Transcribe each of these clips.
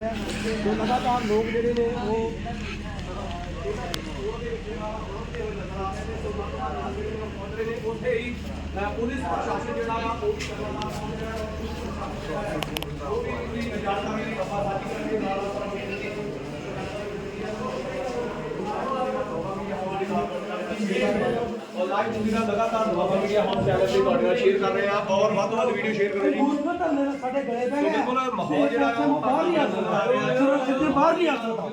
ਤੇ ਲਗਾਤਾਰ ਲੋਕ ਜਿਹੜੇ ਨੇ ਉਹ ਉੱਥੇ ਹੀ ਅ, ਪੁਲਿਸ ਆ ਦੀ ਔਰ ਲਾਈਵ ਤਸਵੀਰਾਂ ਲਗਾਤਾਰ ਦੁਆਬਾ ਮੀਡੀਆ ਹਾਊਸ ਚੈਨਲ ਤੇ ਤੁਹਾਡੇ ਨਾਲ ਸ਼ੇਅਰ ਕਰ ਰਹੇ ਆ। ਔਰ ਵੱਧ ਤੋਂ ਵੱਧ ਵੀਡੀਓ ਸ਼ੇਅਰ ਕਰੋ ਜੀ। ਸਾਡੇ ਗਲੇ ਪੈ ਸੋ ਬਿਲਕੁਲ ਮਾਹੌਲ ਜਿਹੜਾ ਆ ਉਹ ਬਾਹਰ ਨਹੀਂ ਆ ਸਕਦਾ। ਸਿੱਧੇ ਬਾਹਰ ਨਹੀਂ ਆ ਸਕਦਾ।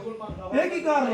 ਇਹ ਕੀ ਕਾਰਨ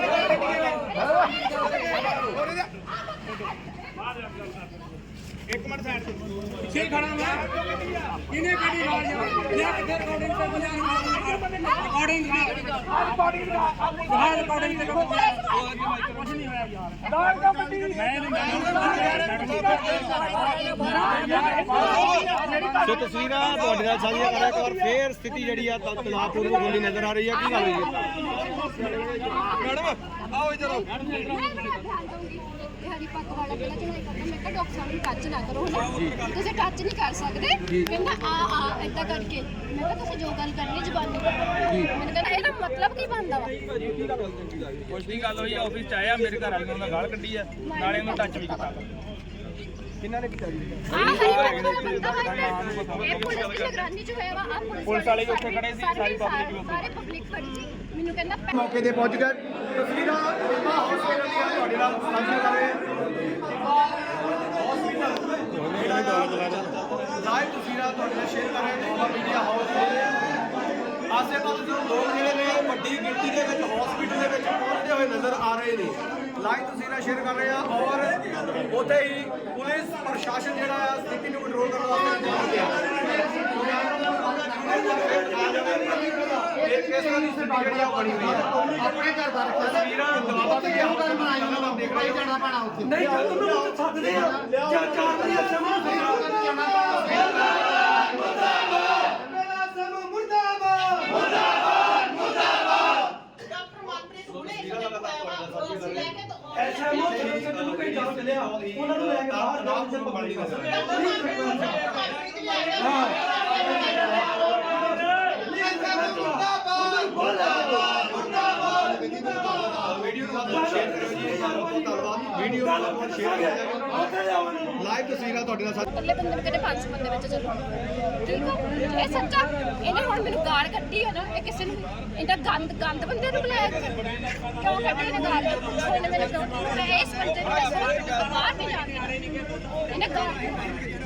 ਪਿੱਛੇ ਖੜਾ ਮੈਂ। ਇਹਨੇ ਕਿਹੜੀ ਨਾਲ ਜਾ ਜਾਂ ਕਿੱਥੇ ਰਿਕਾਰਡਿੰਗ ਤੇ ਬੋਲਿਆ ਰਿਕਾਰਡਿੰਗ ਰਿਕਾਰਡਿੰਗ ਹਾਂ ਰਿਕਾਰਡਿੰਗ ਤੇ ਕੁਝ ਨਹੀਂ ਹੋਇਆ ਯਾਰ। ਸੋ ਤਸਵੀਰਾਂ ਤੁਹਾਡੇ ਨਾਲ ਸਾਂਝੀਆਂ ਕਰਾਂ ਇੱਕ ਵਾਰ ਫੇਰ ਸਥਿਤੀ ਜਿਹੜੀ ਆ ਤਣਾਅਪੂਰਨ ਹੁੰਦੀ ਨਜ਼ਰ ਆ ਰਹੀ ਹੈ ਕੀ ਗੱਲ ਹੋਈ ਹੈ ਮੈਡਮ ਆਓ ਇੱਧਰ ਆਓ। ਹਰੀ ਪੱਗ ਵਾਲਾ ਪਹਿਲਾਂ ਚੜਾਈ ਕਰਦਾ। ਮੈਂ ਕਿਹਾ ਡਾਕਟਰ ਸਾਹਿਬ ਨੂੰ ਟੱਚ ਨਾ ਕਰੋ ਹਨਾ। ਤੁਸੀਂ ਟੱਚ ਨਹੀਂ ਕਰ ਸਕਦੇ। ਕਹਿੰਦਾ ਆ ਆ ਏਦਾਂ ਕਰਕੇ। ਮੈਂ ਕਿਹਾ ਤੁਸੀਂ ਜੋ ਗੱਲ ਕਰਨੀ ਜ਼ਬਾਨੀ ਮੈਨੂੰ ਕਹਿੰਦਾ ਇਹਦਾ ਮਤਲਬ ਕੀ ਬਣਦਾ ਵਾ? ਕੁਝ ਨਹੀਂ ਗੱਲ ਹੋਈ ਆਫਿਸ ਚ ਆਇਆ ਮੇਰੇ ਘਰ ਵਾਲੇ ਨੇ ਉਹਨਾਂ ਗਾਲ ਕੱਢੀ ਆ। ਨਾਲੇ ਉਹਨੂੰ ਟੱਚ ਵੀ ਕੀਤਾ। ਕਿੰਨਾਂ ਨੇ ਕੀਤਾ ਜੀ? ਆ ਹਰੀ ਪੱਗ ਵਾਲਾ ਬੰਦਾ ਵਾ ਇਹ ਪੁਲਿਸ ਦੀ ਨਿਗਰਾਨੀ ਚ ਹੋਇਆ ਵਾ। ਆ ਪੁਲਿਸ ਪੁਲਿਸ ਵਾਲੇ ਵੀ ਉੱਥੇ ਖੜੇ ਸੀ, ਸਾਰੇ- public ਵੀ ਉੱਥੇ। ਸਾਰੇ ਪਬਲਿਕ ਖੜੀ ਸੀ। ਮੈਨੂੰ ਕਹਿੰਦਾ ਮੌਕੇ ਤੇ ਪਹੁੰਚ ਗਏ। ਤਸਵੀਰਾਂ ਹਸਪੀਟਲ ਦੀਆਂ ਤੁਹਾਡੇ ਨਾਲ ਸਾਂਝੀਆਂ ਕਰ ਰਹੇ ਲਾਈਵ ਤਸਵੀਰਾਂ ਤੁਹਾਡੇ ਨਾਲ ਸ਼ੇਅਰ ਕਰ ਰਹੇ ਨੇ ਬੀਮਾ ਮੀਡੀਆ ਹਾਊਸ ਦੇ ਆਸੇ ਪਾਸੇ ਤੋਂ ਲੋਕ ਜਿਹੜੇ ਨੇ ਵੱਡੀ ਗਿਣਤੀ ਦੇ ਵਿੱਚ ਹਸਪੀਟਲ ਦੇ ਵਿੱਚ ਪਹੁੰਚਦੇ ਹੋਏ ਨਜ਼ਰ ਆ ਰਹੇ ਨੇ। ਲਾਈਵ ਤਸਵੀਰਾਂ ਸ਼ੇਅਰ ਕਰ ਰਹੇ ਆ ਔਰ ਉੱਥੇ ਹੀ ਪੁਲਿਸ ਪ੍ਰਸ਼ਾਸਨ ਜਿਹੜਾ ਆ ਸਥਿਤੀ ਨੂੰ ਕੰਟਰੋਲ ਕਰਨ ਵਾਸਤੇ ਪਹੁੰਚ ਗਿਆ। ਇਹ ਕਿਸ ਤਰ੍ਹਾਂ ਦੀ ਸਥਿਤੀ ਜਿਹੜੀ ਆ ਉਹ ਬਣੀ ਹੋਈ ਹੈ ਆਪਣੇ ਘਰ ਦਾ ਰੱਖਿਆ। ਤਸਵੀਰਾਂ ਦਵਾਬਾ ਉੱਥੇ ਮੀਡੀਆ ਕਿਉਂ ਹਾਊਸ ਕਰ ਦੇ ਬਣਾਈ ਉਹਨਾਂ ਦੇਖ ਨੂੰ ਰਹੇ ਹੋ। ਜਾਣਾ ਪੈਣਾ ਉੱਥੇ। ਨਹੀਂ ਜਦ ਨੂੰ ਉੱਥੇ ਸੱਦਦੇ ਆ। ਚਾਰ ਚਾਰ ਵਾਰੀ ਸਮਾਂ ਜਾਣਾ ਪੈਣਾ ਮੇਰਾ ਸਮਾਂ ਮੁਰਦਾਬਾਦ ਐਸਾ ਮੋ ਜਦੋਂ ਤੱਕ ਕੋਈ ਜਾਣ ਚੱਲਿਆ ਉਹਨਾਂ ਨੂੰ ਲੈ ਕੇ ਬਾਹਰ ਜਾਣ ਤੇ ਪਬਲਿਕ ਹਾਂ ਵੀਡੀਓ ਸ਼ੇਅਰ ਕਰੋ ਜੀ। ਬਹੁਤ ਧੰਨਵਾਦ ਵੀਡੀਓ ਨੂੰ ਸ਼ੇਅਰ ਕਰੋ ਲਾਈਵ ਤਸਵੀਰਾਂ ਤੁਹਾਡੇ ਨਾਲ ਸਾਂਝੀਆਂ ਇਕੱਲੇ ਬੰਦੇ ਨੂੰ ਕਹਿੰਦੇ 500 ਬੰਦੇ ਵਿੱਚ ਚੱਲੋ? ਠੀਕ ਆ? ਇਹ ਸੱਚਾ? ਇਹਨੇ ਹੁਣ ਮੈਨੂੰ ਗਾਲ ਕੱਢੀ ਹੈ ਨਾ ਇਹ ਕਿਸੇ ਨੂੰ ਇਹਦਾ ਗੰਦ ਗੰਦ ਬੰਦੇ ਨੂੰ ਬੁਲਾਇਆ। ਕਿਉਂ ਕੱਢੀ ਇਹਨੇ ਗਾਲ? ਪੁੱਛੋ ਇਹਨੇ ਮੈਨੂੰ ਕਿਉਂ? ਮੈਂ ਇਸ ਬੰਦੇ ਨੂੰ ਬਾਹਰ ਨਹੀਂ ਜਾਣਾ ਇਹਨੇ ਗਾਲ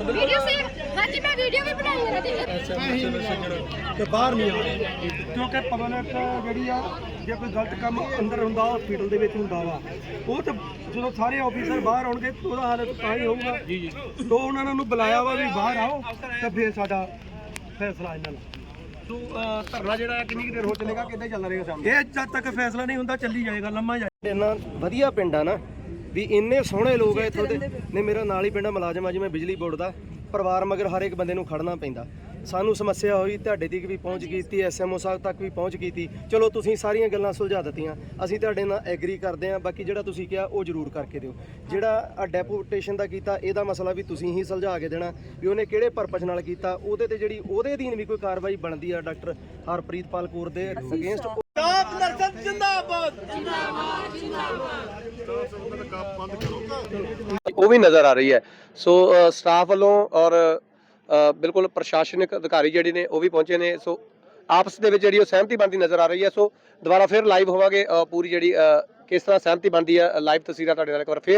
ਵੀਡੀਓ ਸੇ ਹਾਂਜੀ ਮੈਂ ਵੀਡੀਓ ਵੀ ਬਣਾਈ ਹੈ ਨਾ ਤੇ ਬਾਹਰ ਨਹੀਂ ਆਉਂਦੇ ਕਿਉਂਕਿ ਪਬਲਿਕ ਜਿਹੜੀ ਆ ਜੇ ਕੋਈ ਗਲਤ ਕੰਮ ਅੰਦਰ ਹੁੰਦਾ ਹਸਪੀਟਲ ਦੇ ਵਿੱਚ ਹੁੰਦਾ ਵਾ ਉਹ ਤਾਂ ਜਦੋਂ ਸਾਰੇ ਆਫੀਸਰ ਬਾਹਰ ਆਉਣਗੇ ਤਾਂ ਉਹਦਾ ਹਾਲਤ ਤਾਂ ਹੀ ਹੋਊਗਾ। ਜੀ ਜੀ। ਤੋਂ ਉਹਨਾਂ ਨੂੰ ਬੁਲਾਇਆ ਵਾ ਵੀ ਬਾਹਰ ਆਓ ਤਾਂ ਫਿਰ ਸਾਡਾ ਫੈਸਲਾ ਇਹਨਾਂ ਸੋ ਅਹ, ਧਰਨਾ ਜਿਹੜਾ ਹੈ ਕਿੰਨੀ ਕੁ ਦੇਰ ਹੋ ਚੱਲੇਗਾ ਕਿੱਦਾਂ ਚੱਲ ਰਹੇਗਾ ਸਾਹਮਣੇ? ਇਹ ਜਦ ਤੱਕ ਫੈਸਲਾ ਨਹੀਂ ਹੁੰਦਾ ਚੱਲੀ ਜਾਏਗਾ ਲੰਮਾ ਜਾਏਗਾ। ਇੰਨਾ ਵਧੀਆ ਪਿੰਡ ਆ ਨਾ ਵੀ ਇੰਨੇ ਸੋਹਣੇ ਲੋਕ ਆ ਇੱਥੋਂ ਦੇ। ਨੇ ਮੇਰਾ ਨਾਲ ਹੀ ਪਿੰਡ ਮੁਲਾਜ਼ਮ ਆ ਜਿਵੇਂ ਬਿਜਲੀ ਬੋਰਡ ਦਾ। ਪਰਿਵਾਰ ਮਗਰ ਹਰ ਇੱਕ ਬੰਦੇ ਨੂੰ ਖੜਨਾ ਪੈਂਦਾ। ਸਾਨੂੰ ਸਮੱਸਿਆ ਹੋਈ ਤੁਹਾਡੇ ਤੱਕ ਵੀ ਪਹੁੰਚ ਕੀਤੀ ਐਸਐਮਓ ਸਾਹਿਬ ਤੱਕ ਵੀ ਪਹੁੰਚ ਕੀਤੀ। ਚਲੋ ਤੁਸੀਂ ਸਾਰੀਆਂ ਗੱਲਾਂ ਸੁਲਝਾ ਦਿੱਤੀਆਂ। ਅਸੀਂ ਤੁਹਾਡੇ ਨਾਲ ਐਗਰੀ ਕਰਦੇ ਹਾਂ। ਬਾਕੀ ਜਿਹੜਾ ਤੁਸੀਂ ਕਿਹਾ ਉਹ ਜ਼ਰੂਰ ਕਰਕੇ ਦਿਓ। ਜਿਹੜਾ ਆ ਡੈਪੂਟੇਸ਼ਨ ਦਾ ਕੀਤਾ ਇਹਦਾ ਮਸਲਾ ਵੀ ਤੁਸੀਂ ਹੀ ਸੁਲਝਾ ਕੇ ਦੇਣਾ ਵੀ ਉਹਨੇ ਕਿਹੜੇ ਪਰਪਸ ਨਾਲ ਕੀਤਾ। ਉਹਦੇ ਤੇ ਜਿਹੜੀ ਉਹਦੇ ਅਧੀਨ ਵੀ ਕੋਈ ਕਾਰਵਾਈ ਬਣਦੀ ਆ ਡਾਕਟਰ ਹਰਪ੍ਰੀਤ ਪਾਲ ਕੌਰ ਦੇ ਅਗੇਂਸਟ ਉਹ ਵੀ ਨਜ਼ਰ ਆ ਰਹੀ ਹੈ। ਸੋ ਸਟਾਫ ਵੱਲੋਂ ਔਰ ਬਿਲਕੁਲ ਪ੍ਰਸ਼ਾਸਨਿਕ ਅਧਿਕਾਰੀ ਜਿਹੜੇ ਨੇ, ਉਹ ਵੀ ਪਹੁੰਚੇ ਨੇ। ਸੋ, ਆਪਸ ਦੇ ਵਿੱਚ ਜਿਹੜੀ ਉਹ ਸਹਿਮਤੀ ਬਣਦੀ ਨਜ਼ਰ ਆ ਰਹੀ ਹੈ। ਸੋ, ਦੁਬਾਰਾ ਫਿਰ ਲਾਈਵ ਹੋਵਾਂਗੇ। ਪੂਰੀ ਜਿਹੜੀ ਕਿਸ ਤਰ੍ਹਾਂ ਸਹਿਮਤੀ ਬਣਦੀ ਹੈ ਲਾਈਵ ਤਸਵੀਰਾਂ ਤੁਹਾਡੇ ਨਾਲ ਇੱਕ ਵਾਰ ਫਿਰ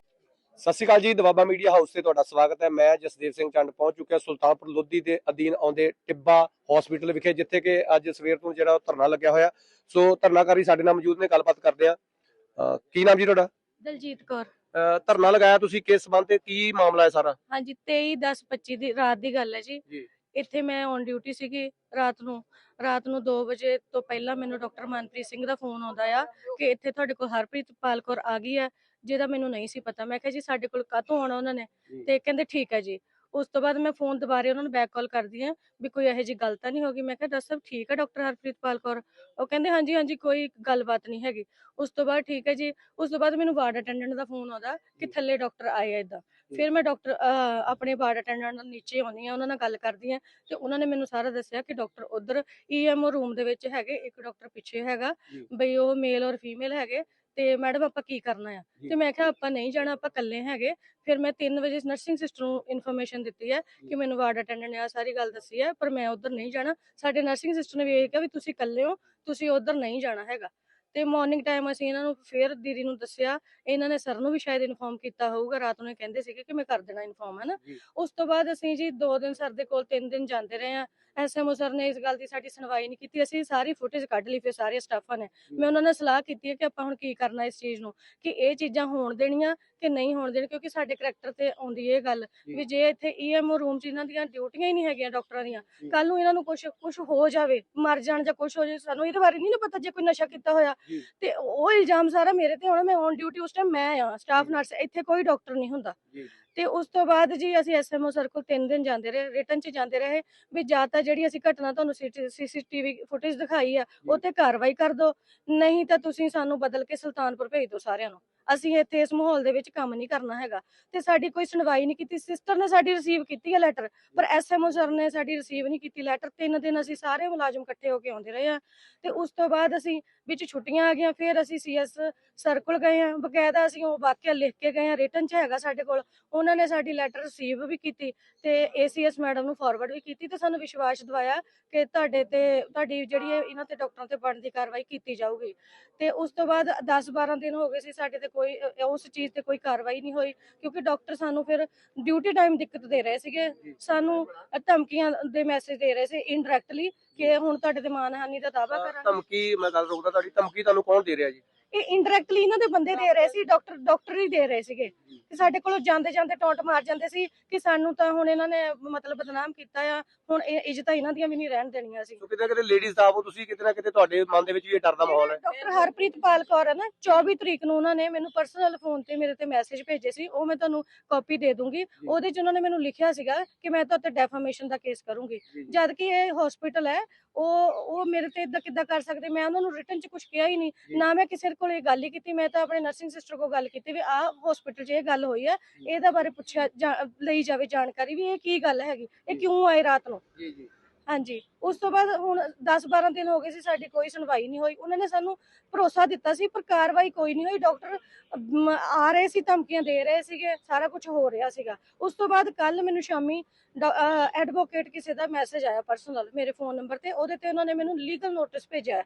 ਸਤਿ ਸ਼੍ਰੀ ਅਕਾਲ ਜੀ ਦਵਾਬਾ ਮੀਡੀਆ ਹਾਊਸ ਤੇ ਤੁਹਾਡਾ ਸਵਾਗਤ ਹੈ। ਮੈਂ ਜਸਦੇਵ ਸਿੰਘ ਚੰਡ ਪਹੁੰਚ ਚੁੱਕਿਆ ਸੁਲਤਾਨਪੁਰ ਲੋਧੀ ਦੇ ਅਧੀਨ ਆਉਂਦੇ ਟਿੱਬਾ ਹਸਪੀਟਲ ਵਿਖੇ ਜਿੱਥੇ ਕਿ ਅੱਜ ਸਵੇਰ ਤੋਂ ਜਿਹੜਾ ਧਰਨਾ ਲੱਗਿਆ ਹੋਇਆ। ਸੋ ਧਰਨਾਕਾਰੀ ਸਾਡੇ ਨਾਲ ਮੌਜੂਦ ਨੇ ਗੱਲਬਾਤ ਕਰਦੇ ਆ ਕੀ ਨਾਮ ਜੀ ਤੁਹਾਡਾ? ਦਲਜੀਤ ਕੌਰ। ਧਰਨਾ ਲਗਾਇਆ ਤੁਸੀਂ ਕਿਸ ਸੰਬੰਧ ਤੇ ਕੀ ਮਾਮਲਾ ਹੈ ਸਾਰਾ? ਹਾਂਜੀ 23 10 25 ਦੀ ਰਾਤ ਦੀ ਗੱਲ ਹੈ ਜੀ। ਜੀ। ਇੱਥੇ ਮੈਂ ਔਨ ਡਿਊਟੀ ਸੀਗੀ ਰਾਤ ਨੂੰ। ਰਾਤ ਨੂੰ 2 ਵਜੇ ਤੋਂ ਪਹਿਲਾਂ ਮੈਨੂੰ ਡਾਕਟਰ ਮਨਪ੍ਰੀਤ ਸਿੰਘ ਦਾ ਫੋਨ ਆਉਂਦਾ ਆ ਕਿ ਇੱਥੇ ਤੁਹਾਡੇ ਕੋਲ ਹਰਪ੍ਰੀਤ ਪਾਲ ਕੌਰ ਆ ਗਈ ਹੈ। ਜਿਹਦਾ ਮੈਨੂੰ ਨਹੀਂ ਸੀ ਪਤਾ। ਮੈਂ ਕਿਹਾ ਜੀ ਸਾਡੇ ਕੋਲ ਕਾਹਤੋਂ ਆਉਣਾ ਉਹਨਾਂ ਨੇ। ਤੇ ਕਹਿੰਦੇ ਠੀਕ ਹੈ ਜੀ। ਉਸ ਤੋਂ ਬਾਅਦ ਮੈਂ ਫੋਨ ਦੁਬਾਰੇ ਉਹਨਾਂ ਨੂੰ ਬੈਕ ਕਾਲ ਕਰਦੀ ਆ ਵੀ ਕੋਈ ਇਹੋ ਜੀ ਗੱਲ ਤਾਂ ਨਹੀਂ ਹੋਗੀ ਮੈਂ ਕਿਹਾ ਦੱਸ ਸਭ ਠੀਕ ਹੈ ਡਾਕਟਰ ਹਰਪ੍ਰੀਤ ਪਾਲ ਕੌਰ? ਉਹ ਕਹਿੰਦੇ ਹਾਂਜੀ ਹਾਂਜੀ ਕੋਈ ਗੱਲਬਾਤ ਨਹੀਂ ਹੈਗੀ। ਉਸ ਤੋਂ ਬਾਅਦ ਠੀਕ ਹੈ ਜੀ। ਉਸ ਤੋਂ ਬਾਅਦ ਮੈਨੂੰ ਵਾਰਡ ਅਟੈਂਡੈਂਟ ਦਾ ਫੋਨ ਆਉਂਦਾ ਕਿ ਥੱਲੇ ਡਾਕਟਰ ਆਏ ਆ ਇਦਾਂ। ਫਿਰ ਮੈਂ ਡਾਕਟਰ ਆਪਣੇ ਵਾਰਡ ਅਟੈਂਡੈਂਟ ਨਾਲ ਨੀਚੇ ਆਉਂਦੀ ਆ ਉਹਨਾਂ ਨਾਲ ਗੱਲ ਕਰਦੀ ਆ ਤੇ ਉਹਨਾਂ ਨੇ ਮੈਨੂੰ ਸਾਰਾ ਦੱਸਿਆ ਕਿ ਡਾਕਟਰ ਉਧਰ ਈਐਮਓ ਰੂਮ ਦੇ ਵਿੱਚ ਹੈਗੇ ਇੱਕ ਡਾਕਟਰ ਪਿੱਛੇ ਹੈਗਾ। ਬਈ ਉਹ ਮੇਲ ਔਰ ਫੀਮੇਲ ਹੈਗੇ। ਤੇ ਮੈਡਮ ਆਪਾਂ ਕੀ ਕਰਨਾ ਆ। ਤੇ ਮੈਂ ਕਿਹਾ ਆਪਾਂ ਨਹੀਂ ਜਾਣਾ ਆਪਾਂ ਇਕੱਲੇ ਹੈਗੇ। ਫਿਰ ਮੈਂ 3 ਵਜੇ ਨਰਸਿੰਗ ਸਿਸਟਰ ਨੂੰ ਇਨਫੋਰਮੇਸ਼ਨ ਦਿੱਤੀ ਹੈ ਕਿ ਮੈਨੂੰ ਵਾਰਡ ਅਟੈਂਡੈਂਟ ਨੇ ਆ ਸਾਰੀ ਗੱਲ ਦੱਸੀ ਹੈ ਪਰ ਮੈਂ ਉਧਰ ਨਹੀਂ ਜਾਣਾ। ਸਾਡੇ ਨਰਸਿੰਗ ਸਿਸਟਰ ਨੇ ਵੀ ਇਹ ਕਿਹਾ ਵੀ ਤੁਸੀਂ ਇਕੱਲੇ ਹੋ ਤੁਸੀਂ ਉਧਰ ਨਹੀਂ ਜਾਣਾ ਹੈਗਾ। ਤੇ ਮਾਰਨਿੰਗ ਟਾਈਮ ਅਸੀਂ ਇਹਨਾਂ ਨੂੰ ਫੇਰ ਦੀਦੀ ਨੂੰ ਦੱਸਿਆ ਇਹਨਾਂ ਨੇ ਸਰ ਨੂੰ ਵੀ ਸ਼ਾਇਦ ਇਨਫੋਰਮ ਕੀਤਾ ਹੋਊਗਾ ਰਾਤ ਨੂੰ ਇਹ ਕਹਿੰਦੇ ਸੀਗੇ ਕਿ ਮੈਂ ਕਰ ਦੇਣਾ ਇਨਫੋਰਮ ਹੈ ਨਾ ਜੀ। ਉਸ ਤੋਂ ਬਾਅਦ ਅਸੀਂ ਜੀ 2 ਦਿਨ ਸਰ ਦੇ ਕੋਲ 3 ਦਿਨ ਜਾਂਦੇ ਰਹੇ ਆ ਐਸਐਮਓ ਸਰ ਨੇ ਇਸ ਗੱਲ ਦੀ ਸਾਡੀ ਸੁਣਵਾਈ ਨਹੀਂ ਕੀਤੀ ਅਸੀਂ ਸਾਰੀ ਫੁਟੇਜ ਕੱਢ ਲਈ ਫਿਰ ਸਾਰੇ ਸਟਾਫਾਂ ਨੇ। ਮੈਂ ਉਹਨਾਂ ਨਾਲ ਸਲਾਹ ਕੀਤੀ ਹੈ ਕਿ ਆਪਾਂ ਹੁਣ ਕੀ ਕਰਨਾ ਇਸ ਚੀਜ਼ ਨੂੰ ਕਿ ਇਹ ਚੀਜ਼ਾਂ ਹੋਣ ਦੇਣੀਆਂ ਕਿ ਨਹੀਂ ਹੋਣ ਦੇਣੀਆਂ ਕਿਉਂਕਿ ਸਾਡੇ ਕਰੈਕਟਰ ਤੇ ਆਉਂਦੀ ਇਹ ਗੱਲ। ਵੀ ਜੇ ਇੱਥੇ ਈਐਮਓ ਰੂਮ 'ਚ ਇਹਨਾਂ ਦੀਆਂ ਡਿਊਟੀਆਂ ਹੀ ਨਹੀਂ ਹੈਗੀਆਂ ਡਾਕਟਰਾਂ ਦੀਆਂ। ਕੱਲ ਨੂੰ ਇਹਨਾਂ ਨੂੰ ਕੁਝ ਕੁਝ ਹੋ ਜਾਵੇ ਮਰ ਜਾਣ ਜਾਂ ਕੁਝ ਹੋ ਜਾਵੇ ਸਾਨੂੰ ਇਹਦੇ ਬਾਰੇ ਨਹੀਂ ਨਾ ਪਤਾ ਜੇ ਕੋਈ ਨਸ਼ਾ ਕੀਤਾ ਹੋਇਆ। ਤੇ ਉਹ ਇਲਜ਼ਾਮ ਸਾਰਾ ਮੇਰੇ ਤੇ ਹੋਣਾ ਮੈਂ ਔਨ ਡਿਊਟੀ ਉਸ ਟਾਈਮ ਮੈਂ ਆ ਸਟਾਫ ਨਰਸ ਇੱਥੇ ਕੋਈ ਡਾਕਟਰ ਨਹੀਂ ਹੁੰਦਾ। ਤੇ ਉਸ ਤੋਂ ਬਾਅਦ ਜੀ ਅਸੀਂ ਐਸਐਮਓ ਸਰ ਕੋਲ 3 ਦਿਨ ਜਾਂਦੇ ਰਹੇ ਰਿਟਰਨ 'ਚ ਜਾਂਦੇ ਰਹੇ ਵੀ ਜਾਂ ਤਾਂ ਜਿਹੜੀ ਅਸੀਂ ਘਟਨਾ ਤੁਹਾਨੂੰ ਸੀਸੀਟੀਵੀ ਫੁਟੇਜ ਦਿਖਾਈ ਆ ਉਹ ਤੇ ਕਾਰਵਾਈ ਕਰ ਦਿਓ ਨਹੀਂ ਤਾਂ ਤੁਸੀਂ ਸਾਨੂੰ ਬਦਲ ਕੇ ਸੁਲਤਾਨਪੁਰ ਭੇਜ ਦਿਓ ਸਾਰਿਆਂ ਨੂੰ ਅਸੀਂ ਇੱਥੇ ਇਸ ਮਾਹੌਲ ਦੇ ਵਿੱਚ ਕੰਮ ਨਹੀਂ ਕਰਨਾ ਹੈਗਾ। ਤੇ ਸਾਡੀ ਕੋਈ ਸੁਣਵਾਈ ਨਹੀਂ ਕੀਤੀ। ਸਿਸਟਰ ਨੇ ਸਾਡੀ ਰਿਸੀਵ ਕੀਤੀ ਹੈ ਲੈਟਰ ਪਰ ਐਸਐਮਓ ਸਰ ਨੇ ਸਾਡੀ ਰਿਸੀਵ ਨਹੀਂ ਕੀਤੀ ਲੈਟਰ ਤਿੰਨ ਦਿਨ ਅਸੀਂ ਸਾਰੇ ਮੁਲਾਜ਼ਮ ਇਕੱਠੇ ਹੋ ਕੇ ਆਉਂਦੇ ਰਹੇ ਆ। ਤੇ ਉਸ ਤੋਂ ਬਾਅਦ ਅਸੀਂ ਵਿੱਚ ਛੁੱਟੀਆਂ ਆ ਗਈਆਂ, ਫਿਰ ਅਸੀਂ ਸੀਐਸ ਸਰ ਕੋਲ ਗਏ ਆ। ਬਕਾਇਦਾ ਅਸੀਂ ਉਹ ਵਾਕਿਆ ਲਿਖ ਕੇ ਗਏ ਆ ਰਿਟਰਨ 'ਚ ਹੈਗਾ ਸਾਡੇ ਕੋਲ। ਉਹਨਾਂ ਨੇ ਸਾਡੀ ਲੈਟਰ ਰਿਸੀਵ ਵੀ ਕੀਤੀ ਤੇ ਏਸੀਐਸ ਮੈਡਮ ਨੂੰ ਫਾਰਵਰਡ ਵੀ ਕੀਤੀ ਤੇ ਸਾਨੂੰ ਵਿਸ਼ਵਾਸ ਦਿਵਾਇਆ ਕਿ ਤੁਹਾਡੇ ਤੇ, ਤੁਹਾਡੀ ਜਿਹੜੀ ਇਹ ਇਹਨਾਂ ਤੇ ਡਾਕਟਰਾਂ ਤੇ ਬਣਦੀ ਕਾਰਵਾਈ ਕੀਤੀ ਜਾਊਗੀ। ਤੇ ਉਸ ਤੋਂ ਬਾਅਦ 10 12 ਦਿਨ ਹੋ ਗਏ ਸੀ ਸਾਡੇ ਤੇ ਕੋਈ ਅ, ਉਸ ਚੀਜ਼ ਤੇ ਕੋਈ ਕਾਰਵਾਈ ਨਹੀਂ ਹੋਈ ਕਿਉਂਕਿ ਡਾਕਟਰ ਸਾਨੂੰ ਫਿਰ ਡਿਊਟੀ ਟਾਈਮ ਦਿੱਕਤ ਦੇ ਰਹੇ ਸੀਗੇ। ਸਾਨੂੰ ਅ, ਧਮਕੀਆਂ ਦੇ ਮੈਸੇਜ ਦੇ ਰਹੇ ਸੀ ਇਨਡਾਇਰੈਕਟਲੀ ਕਿ ਹੁਣ ਤੁਹਾਡੇ ਤੇ ਮਾਨਹਾਨੀ ਦਾ ਦਾਅਵਾ ਕਰਾਂਗੇ। ਧਮਕੀ ਮੈਂ ਗੱਲ ਰੋਕਦਾ ਤੁਹਾਡੀ ਧਮਕੀ ਤੁਹਾਨੂੰ ਕੌਣ ਦੇ ਰਿਹਾ ਜੀ? ਇਹ ਇਨਡਾਇਰੈਕਟਲੀ ਇਹਨਾਂ ਦੇ ਬੰਦੇ ਦੇ ਰਹੇ ਸੀ ਡਾਕਟਰ ਡਾਕਟਰ ਹੀ ਦੇ ਰਹੇ ਸੀਗੇ। ਤੇ ਸਾਡੇ ਕੋਲੋਂ ਜਾਂਦੇ ਜਾਂਦੇ ਟੌਂਟ ਮਾਰ ਜਾਂਦੇ ਸੀ ਕਿ ਸਾਨੂੰ ਤਾਂ ਹੁਣ ਇਹਨਾਂ ਨੇ ਮਤਲਬ ਬਦਨਾਮ ਕੀਤਾ ਆ ਹੁਣ ਇਹ ਇੱਜ਼ਤਾਂ ਇਹਨਾਂ ਦੀਆਂ ਵੀ ਨਹੀਂ ਰਹਿਣ ਦੇਣੀਆਂ ਸੀ। ਕਿਤੇ ਕਿਤੇ ਲੇਡੀਜ਼ ਦਾ ਆਵੋ ਤੁਸੀਂ ਕਿਤੇ ਨਾ ਕਿਤੇ ਤੁਹਾਡੇ ਮਨ ਦੇ ਵਿੱਚ ਵੀ ਇਹ ਡਰ ਦਾ ਮਾਹੌਲ ਹੈ। ਡਾਕਟਰ ਹਰਪ੍ਰੀਤ ਪਾਲ ਕੌਰ ਹੈ ਨਾ 24 ਤਰੀਕ ਨੂੰ ਉਹਨਾਂ ਨੇ ਮੈਨੂੰ ਪਰਸਨਲ ਫੋਨ ਤੇ ਮੇਰੇ ਤੇ ਮੈਸੇਜ ਭੇਜੇ ਸੀ ਉਹ ਮੈਂ ਤੁਹਾਨੂੰ ਕਾਪੀ ਦੇ ਦੂੰਗੀ। ਉਹਦੇ ਚ ਉਹਨਾਂ ਨੇ ਮੈਨੂੰ ਲਿਖਿਆ ਸੀਗਾ ਕਿ ਮੈਂ ਤੁਹਾਡੇ ਡੈਫਾਮੇਸ਼ਨ ਦਾ ਕੇਸ ਕਰੂੰਗੀ। ਜਦ ਕਿ ਇਹ ਹਸਪੀਟਲ ਹੈ ਉਹ ਉਹ ਮੇਰੇ ਤੇ ਇਦਾਂ ਕਿੱਦਾਂ ਕਰ ਸਕਦੇ ਮੈਂ ਉਹਨਾਂ ਨੂੰ ਰਿਟਰਨ ਚ ਕੁਝ ਕਿਹਾ ਹੀ ਨਹੀਂ। ਨਾ ਮੈਂ ਕਿਸੇ ਕੋਲ ਇਹ ਗੱਲ ਹੀ ਕੀਤੀ ਮੈਂ ਤਾਂ ਆਪਣੇ ਨਰਸਿੰਗ ਸਿਸਟਰ ਕੋਲ ਗੱਲ ਕੀਤੀ ਵੀ ਆਹ ਹਸਪੀਟਲ 'ਚ ਇਹ ਗੱਲ ਹੋਈ ਹੈ ਇਹਦਾ ਬਾਰੇ ਪੁੱਛਿਆ ਜਾ- ਲਈ ਜਾਵੇ ਜਾਣਕਾਰੀ ਵੀ ਇਹ ਕੀ ਗੱਲ ਹੈਗੀ ਇਹ ਕਿਉਂ ਆਏ ਰਾਤ ਨੂੰ? ਜੀ ਜੀ। ਹਾਂਜੀ ਉਸ ਤੋਂ ਬਾਅਦ ਹੁਣ 10 12 ਦਿਨ ਹੋ ਗਏ ਸੀ ਸਾਡੀ ਕੋਈ ਸੁਣਵਾਈ ਨਹੀਂ ਹੋਈ ਉਹਨਾਂ ਨੇ ਸਾਨੂੰ ਭਰੋਸਾ ਦਿੱਤਾ ਸੀ ਪਰ ਕਾਰਵਾਈ ਕੋਈ ਨਹੀਂ ਹੋਈ ਡਾਕਟਰ ਅਮ, ਆ ਰਹੇ ਸੀ ਧਮਕੀਆਂ ਦੇ ਰਹੇ ਸੀਗੇ ਸਾਰਾ ਕੁਝ ਹੋ ਰਿਹਾ ਸੀਗਾ। ਉਸ ਤੋਂ ਬਾਅਦ ਕੱਲ ਮੈਨੂੰ ਸ਼ਾਮੀ ਐਡਵੋਕੇਟ ਕਿਸੇ ਦਾ ਮੈਸੇਜ ਆਇਆ ਪਰਸਨਲ ਮੇਰੇ ਫੋਨ ਨੰਬਰ ਤੇ ਉਹਦੇ ਤੇ ਉਹਨਾਂ ਨੇ ਮੈਨੂੰ ਲੀਗਲ ਨੋਟਿਸ ਭੇਜਿਆ।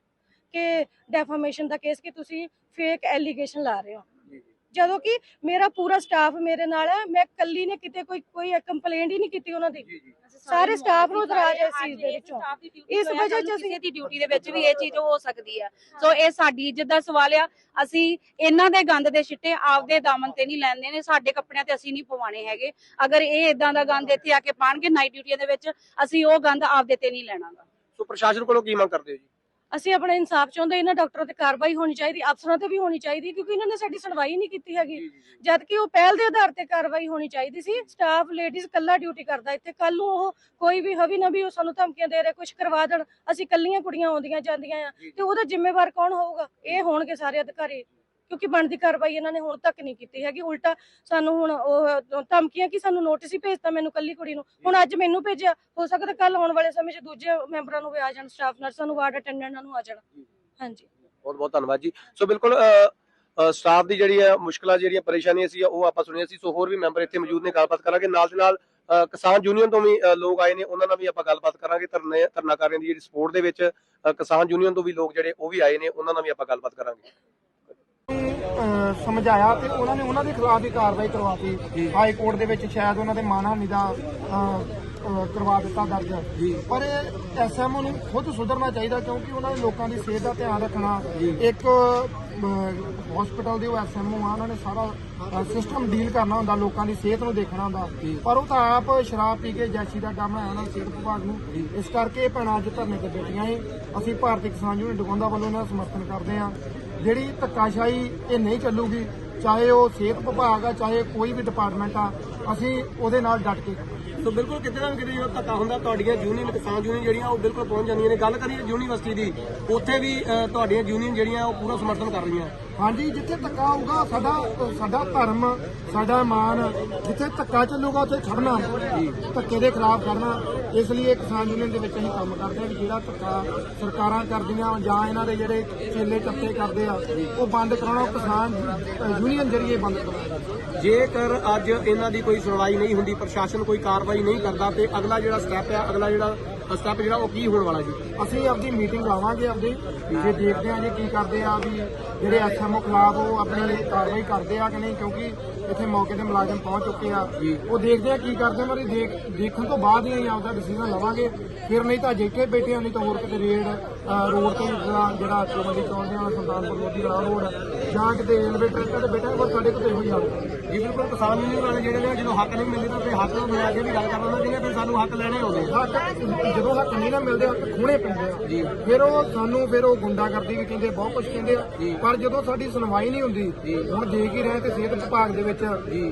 ਕਿ ਡੈਫਾਮੇਸ਼ਨ ਦਾ ਕੇਸ ਕਿ ਤੁਸੀਂ ਫੇਕ ਐਲੀਗੇਸ਼ਨ ਲਾ ਰਹੇ ਹੋ। ਜੀ, ਜੀ। ਜਦੋਂ ਕਿ ਮੇਰਾ ਪੂਰਾ ਸਟਾਫ ਮੇਰੇ ਨਾਲ ਹੈ ਮੈਂ ਇਕੱਲੀ ਨੇ ਕਿਤੇ ਕੋਈ ਕੋਈ ਕੰਪਲੇਂਟ ਹੀ ਨਹੀਂ ਕੀਤੀ ਉਹਨਾਂ ਦੀ। ਜੀ ਜੀ। ਸਾਰੇ ਸਟਾਫ ਨੂੰ ਇਤਰਾਜ਼ ਹੈ ਇਸ ਚੀਜ਼ ਦੇ ਵਿੱਚੋਂ। ਇਸ ਵਜ੍ਹਾ ਚ ਅਸੀਂ ਦੀ ਡਿਊਟੀ ਦੇ ਵਿੱਚ ਵੀ ਇਹ ਚੀਜ਼ ਹੋ ਸਕਦੀ ਹੈ। ਸੋ ਇਹ ਸਾਡੀ ਇੱਜ਼ਤ ਦਾ ਸਵਾਲ ਆ। ਅਸੀਂ ਇਹਨਾਂ ਦੇ ਗੰਦ ਦੇ ਛਿੱਟੇ ਆਪਦੇ ਦਾਮਨ ਤੇ ਨਹੀਂ ਲੈਂਦੇ ਨੇ ਸਾਡੇ ਕੱਪੜਿਆਂ ਤੇ ਅਸੀਂ ਨਹੀਂ ਪਵਾਣੇ ਹੈਗੇ। ਅਗਰ ਇਹ ਇਦਾਂ ਦਾ ਗੰਦ ਇੱਥੇ ਆ ਕੇ ਪਾਣਗੇ ਨਾਈਟ ਡਿਊਟੀਆਂ ਦੇ ਵਿੱਚ ਅਸੀਂ ਉਹ ਗੰਦ ਆਪਦੇ ਤੇ ਨਹੀਂ ਲੈਣਾਗਾ। ਸੋ ਪ੍ਰਸ਼ਾਸਨ ਕੋਲੋਂ ਕੀ ਮੰਗ ਕਰਦੇ ਹੋ ਜੀ? ਅਸੀਂ ਆਪਣਾ ਇਨਸਾਫ ਚਾਹੁੰਦੇ ਇਹਨਾਂ ਡਾਕਟਰਾਂ ਤੇ ਕਾਰਵਾਈ ਹੋਣੀ ਚਾਹੀਦੀ ਅਫਸਰਾਂ ਤੇ ਵੀ ਹੋਣੀ ਚਾਹੀਦੀ ਕਿਉਂਕਿ ਇਹਨਾਂ ਨੇ ਸਾਡੀ ਸੁਣਵਾਈ ਨਹੀਂ ਕੀਤੀ ਹੈਗੀ। ਜਦ ਕਿ ਉਹ ਪਹਿਲ ਦੇ ਆਧਾਰ ਤੇ ਕਾਰਵਾਈ ਹੋਣੀ ਚਾਹੀਦੀ ਸੀ। ਸਟਾਫ ਲੇਡੀਜ਼ ਕੱਲਾ ਡਿਊਟੀ ਕਰਦਾ ਇੱਥੇ। ਕੱਲ ਨੂੰ ਉਹ ਕੋਈ ਵੀ ਹਵੀ ਨਾ ਵੀ ਉਹ ਸਾਨੂੰ ਧਮਕੀਆਂ ਦੇ ਰਹੇ ਕੁਝ ਕਰਵਾ ਦੇਣ। ਅਸੀਂ ਕੱਲੀਆਂ ਕੁੜੀਆਂ ਆਉਂਦੀਆਂ ਜਾਂਦੀਆਂ ਆ। ਤੇ ਉਹਦਾ ਜ਼ਿੰਮੇਵਾਰ ਕੌਣ ਹੋਊਗਾ? ਇਹ ਹੋਣਗੇ ਸਾਰੇ ਅਧਿਕਾਰੀ। ਕਿਉਂਕਿ ਬਣਦੀ ਕਾਰਵਾਈ ਇਹਨਾਂ ਨੇ ਹੁਣ ਤੱਕ ਨਹੀਂ ਕੀਤੀ ਹੈਗੀ। ਉਲਟਾ ਸਾਨੂੰ ਹੁਣ ਉਹ ਧਮਕੀਆਂ ਕਿ ਸਾਨੂੰ ਨੋਟਿਸ ਹੀ ਭੇਜਤਾ ਮੈਨੂੰ ਕੱਲੀ ਕੁੜੀ ਨੂੰ। ਹੁਣ ਅੱਜ ਮੈਨੂੰ ਭੇਜਿਆ। ਹੋ ਸਕਦਾ ਕੱਲ ਆਉਣ ਵਾਲੇ ਸਮੇਂ 'ਚ ਦੂਜੇ ਮੈਂਬਰਾਂ ਨੂੰ ਵੀ ਆ ਜਾਣ ਸਟਾਫ ਨਰਸਾਂ ਨੂੰ ਵਾਰਡ ਅਟੈਂਡੈਂਟਾਂ ਨੂੰ ਆ ਜਾਣ। ਹਾਂਜੀ। ਬਹੁਤ ਬਹੁਤ ਧੰਨਵਾਦ ਜੀ। ਸੋ ਬਿਲਕੁਲ ਸਟਾਫ ਦੀ ਜਿਹੜੀ ਹੈ ਮੁਸ਼ਕਲਾਂ ਜਿਹੜੀਆਂ ਪਰੇਸ਼ਾਨੀਆਂ ਸੀ ਉਹ ਆਪਾਂ ਸੁਣੀਆਂ ਸੀ। ਸੋ ਹੋਰ ਵੀ ਮੈਂਬਰ ਇੱਥੇ ਮੌਜੂਦ ਨੇ ਗੱਲਬਾਤ ਕਰਾਂਗੇ। ਨਾਲ ਦੇ ਨਾਲ ਕਿਸਾਨ ਯੂਨੀਅਨ ਤੋਂ ਵੀ ਲੋਕ ਆਏ ਨੇ ਉਹਨਾਂ ਨਾਲ ਵੀ ਆਪਾਂ ਗੱਲਬਾਤ ਕਰਾਂਗੇ। ਧਰਨੇ ਧਰਨਾਕਾਰੀਆਂ ਦੀ ਜਿਹੜੀ ਸਪੋਰਟ ਦੇ ਵਿੱਚ ਕਿਸਾਨ ਯੂਨੀਅਨ ਤੋਂ ਵੀ ਲੋਕ ਜਿਹੜੇ ਉਹ ਵੀ ਆਏ ਨੇ ਉਹਨਾਂ ਨਾਲ ਵੀ ਆਪਾਂ ਗੱਲਬਾਤ ਕਰਾਂਗੇ। ਸਮਝਾਇਆ ਤੇ ਉਹਨਾਂ ਨੇ ਉਹਨਾਂ ਦੇ ਖਿਲਾਫ ਵੀ ਕਾਰਵਾਈ ਕਰਵਾਤੀ। ਹਾਈ ਕੋਰਟ ਦੇ ਵਿੱਚ ਸ਼ਾਇਦ ਉਹਨਾਂ ਦੇ ਮਾਨਹਾਨੀ ਦਾ ਕਰਵਾ ਦਿੱਤਾ ਦਰਜ। ਪਰ ਐਸਐਮਓ ਨੂੰ ਖੁਦ ਸੁਧਰਨਾ ਚਾਹੀਦਾ ਕਿਉਂਕਿ ਉਹਨਾਂ ਨੇ ਲੋਕਾਂ ਦੀ ਸਿਹਤ ਦਾ ਧਿਆਨ ਰੱਖਣਾ। ਇੱਕ ਹਸਪੀਟਲ ਦੇ ਉਹ ਐਸਐਮਓ ਆ ਉਹਨਾਂ ਨੇ ਸਾਰਾ ਸਿਸਟਮ ਡੀਲ ਕਰਨਾ ਹੁੰਦਾ ਲੋਕਾਂ ਦੀ ਸਿਹਤ ਨੂੰ ਦੇਖਣਾ ਹੁੰਦਾ। ਪਰ ਉਹ ਤਾਂ ਆਪ ਸ਼ਰਾਬ ਪੀ ਕੇ ਜੈਸੀ ਦਾ ਕੰਮ ਹੈ ਉਹਨਾਂ ਸਿਹਤ ਵਿਭਾਗ ਨੂੰ। ਇਸ ਕਰਕੇ ਇਹ ਭੈਣਾਂ ਅੱਜ ਧਰਨੇ ਤੇ ਬੈਠੀਆਂ ਸੀ। ਅਸੀਂ ਭਾਰਤੀ ਕਿਸਾਨ ਯੂਨੀਅਨ ਡਗੌਂਦਾ ਵੱਲੋਂ ਇਹਨਾਂ ਦਾ ਸਮਰਥਨ ਕਰਦੇ ਹਾਂ। ਜਿਹੜੀ ਧੱਕਾਸ਼ਾਹੀ ਇਹ ਨਹੀਂ ਚੱਲੂਗੀ, ਚਾਹੇ ਉਹ ਸਿਹਤ ਵਿਭਾਗ ਆ, ਚਾਹੇ ਕੋਈ ਵੀ ਡਿਪਾਰਟਮੈਂਟ ਆ, ਅਸੀਂ ਉਹਦੇ ਨਾਲ ਡਟ ਕੇ ਸੋ ਬਿਲਕੁਲ ਕਿਤੇ ਨਾ ਕਿਤੇ ਜਦੋਂ ਧੱਕਾ ਹੁੰਦਾ, ਤੁਹਾਡੀਆਂ ਯੂਨੀਅਨ ਕਿਸਾਨ ਯੂਨੀਅਨ ਜਿਹੜੀਆਂ, ਉਹ ਬਿਲਕੁਲ ਪਹੁੰਚ ਜਾਂਦੀਆਂ ਨੇ। ਗੱਲ ਕਰੀਏ ਯੂਨੀਵਰਸਿਟੀ ਦੀ, ਉੱਥੇ ਵੀ ਤੁਹਾਡੀਆਂ ਯੂਨੀਅਨ ਜਿਹੜੀਆਂ, ਉਹ ਪੂਰਾ ਸਮਰਥਨ ਕਰ ਰਹੀਆਂ। ਹਾਂਜੀ, ਜਿੱਥੇ ਧੱਕਾ ਹੋਊਗਾ, ਸਾਡਾ ਸਾਡਾ ਧਰਮ, ਸਾਡਾ ਮਾਨ, ਜਿੱਥੇ ਧੱਕਾ ਚੱਲੂਗਾ, ਉੱਥੇ ਖੜਨਾ ਧੱਕੇ ਦੇ ਖਿਲਾਫ ਖੜਨਾ। ਇਸ ਲਈ ਇਹ ਕਿਸਾਨ ਯੂਨੀਅਨ ਦੇ ਵਿੱਚ ਅਸੀਂ ਕੰਮ ਕਰਦੇ ਹਾਂ ਕਿ ਜਿਹੜਾ ਧੱਕਾ ਸਰਕਾਰਾਂ ਕਰਦੀਆਂ ਜਾਂ ਇਹਨਾਂ ਦੇ ਜਿਹੜੇ ਚੇਲੇ ਚੱਪੇ ਕਰਦੇ ਆ, ਉਹ ਬੰਦ ਕਰਾਉਣਾ ਉਹ ਕਿਸਾਨ ਯੂਨੀਅਨ ਜਰੀਏ ਬੰਦ ਕਰਾਉਣਾ। ਜੇਕਰ ਅੱਜ ਇਹਨਾਂ ਦੀ ਕੋਈ ਸੁਣਵਾਈ ਨਹੀਂ ਹੁੰਦੀ, ਪ੍ਰਸ਼ਾਸਨ ਕੋਈ ਕਾਰਵਾਈ ਨਹੀਂ ਕਰਦਾ, ਤੇ ਅਗਲਾ ਜਿਹੜਾ ਸਟੈਪ ਆ, ਅਗਲਾ ਜਿਹੜਾ ਸਟੈਪ ਜਿਹੜਾ ਉਹ ਕੀ ਹੋਣ ਵਾਲਾ ਜੀ? ਅਸੀਂ ਆਪਦੀ ਮੀਟਿੰਗ ਲਾਵਾਂਗੇ ਆਪਦੀ ਜੇ ਦੇਖਦੇ ਹਾਂ ਜੀ ਕੀ ਕਰਦੇ ਆ ਵੀ ਜਿਹੜੇ ਐਸਐਮਓ ਖਿਲਾਫ ਉਹ ਆਪਣੀ ਕਾਰਵਾਈ ਕਰਦੇ ਆ ਕਿ ਨਹੀਂ ਕਿਉਂਕਿ ਇੱਥੇ ਮੌਕੇ ਤੇ ਮੁਲਾਜ਼ਮ ਪਹੁੰਚ ਚੁੱਕੇ ਆ। ਉਹ ਦੇਖਦੇ ਆ ਕੀ ਕਰਦੇ ਆ ਪਰ ਦੇਖ ਦੇਖਣ ਤੋਂ ਬਾਅਦ ਹੀ ਆਪਦਾ ਡਿਸੀਜਨ ਲਵਾਂਗੇ। ਫਿਰ ਨਹੀਂ ਤਾਂ ਜੇਕੇ ਬੈਠੇ ਆ ਨਹੀਂ ਤਾਂ ਹੋਰ ਕਿਤੇ ਰੇਡ ਰੋਡ ਤੇ ਜਿਹੜਾ ਜਿਹੜਾ ਚੌਂਦੀ ਚੌਂਦੇ ਵਾਲਾ ਸੁਲਤਾਨਪੁਰ ਲੋਧੀ ਵਾਲਾ ਰੋਡ ਜਾਂ ਕਿਤੇ ਰੇਲਵੇ ਟਰੈਕਾਂ ਤੇ ਬੈਠੇ ਪਰ ਸਾਡੇ ਕੋਲ ਇਹੋ ਹੀ ਹਾਲ ਹੈ। ਜੀ ਬਿਲਕੁਲ ਕਿਸਾਨ ਯੂਨੀਅਨ ਵਾਲੇ ਜਿਹੜੇ ਨੇ ਜਦੋਂ ਹੱਕ ਨਹੀਂ ਮਿਲਦੇ ਤਾਂ ਫਿਰ ਹੱਕ ਨੂੰ ਮਿਲਾ ਕੇ ਵੀ ਗੱਲ ਕਰਨਾ ਚਾਹੀਦੀ ਫਿਰ ਸਾਨੂੰ ਹੱਕ ਲੈਣੇ ਹੁੰਦੇ ਹੱਕ ਜਦੋਂ ਹੱਕ ਨਹੀਂ ਨਾ ਮਿਲਦੇ ਹੱਕ ਖੋਣੇ ਪੈਂਦੇ ਆ। ਫਿਰ ਉਹ ਸਾਨੂੰ ਫਿਰ ਉਹ ਗੁੰਡਾਗਰਦੀ ਵੀ ਕਹਿੰਦੇ ਬਹੁਤ ਕੁਝ ਕਹਿੰਦੇ ਆ। ਪਰ ਜਦੋਂ ਸਾਡੀ ਸੁਣਵਾਈ ਨਹੀਂ ਹੁੰਦੀ ਹੁਣ ਦੇਖ ਹੀ ਰਹੇ ਤੇ ਸਿਹਤ ਵਿਭਾਗ ਦੇ ਵਿੱਚ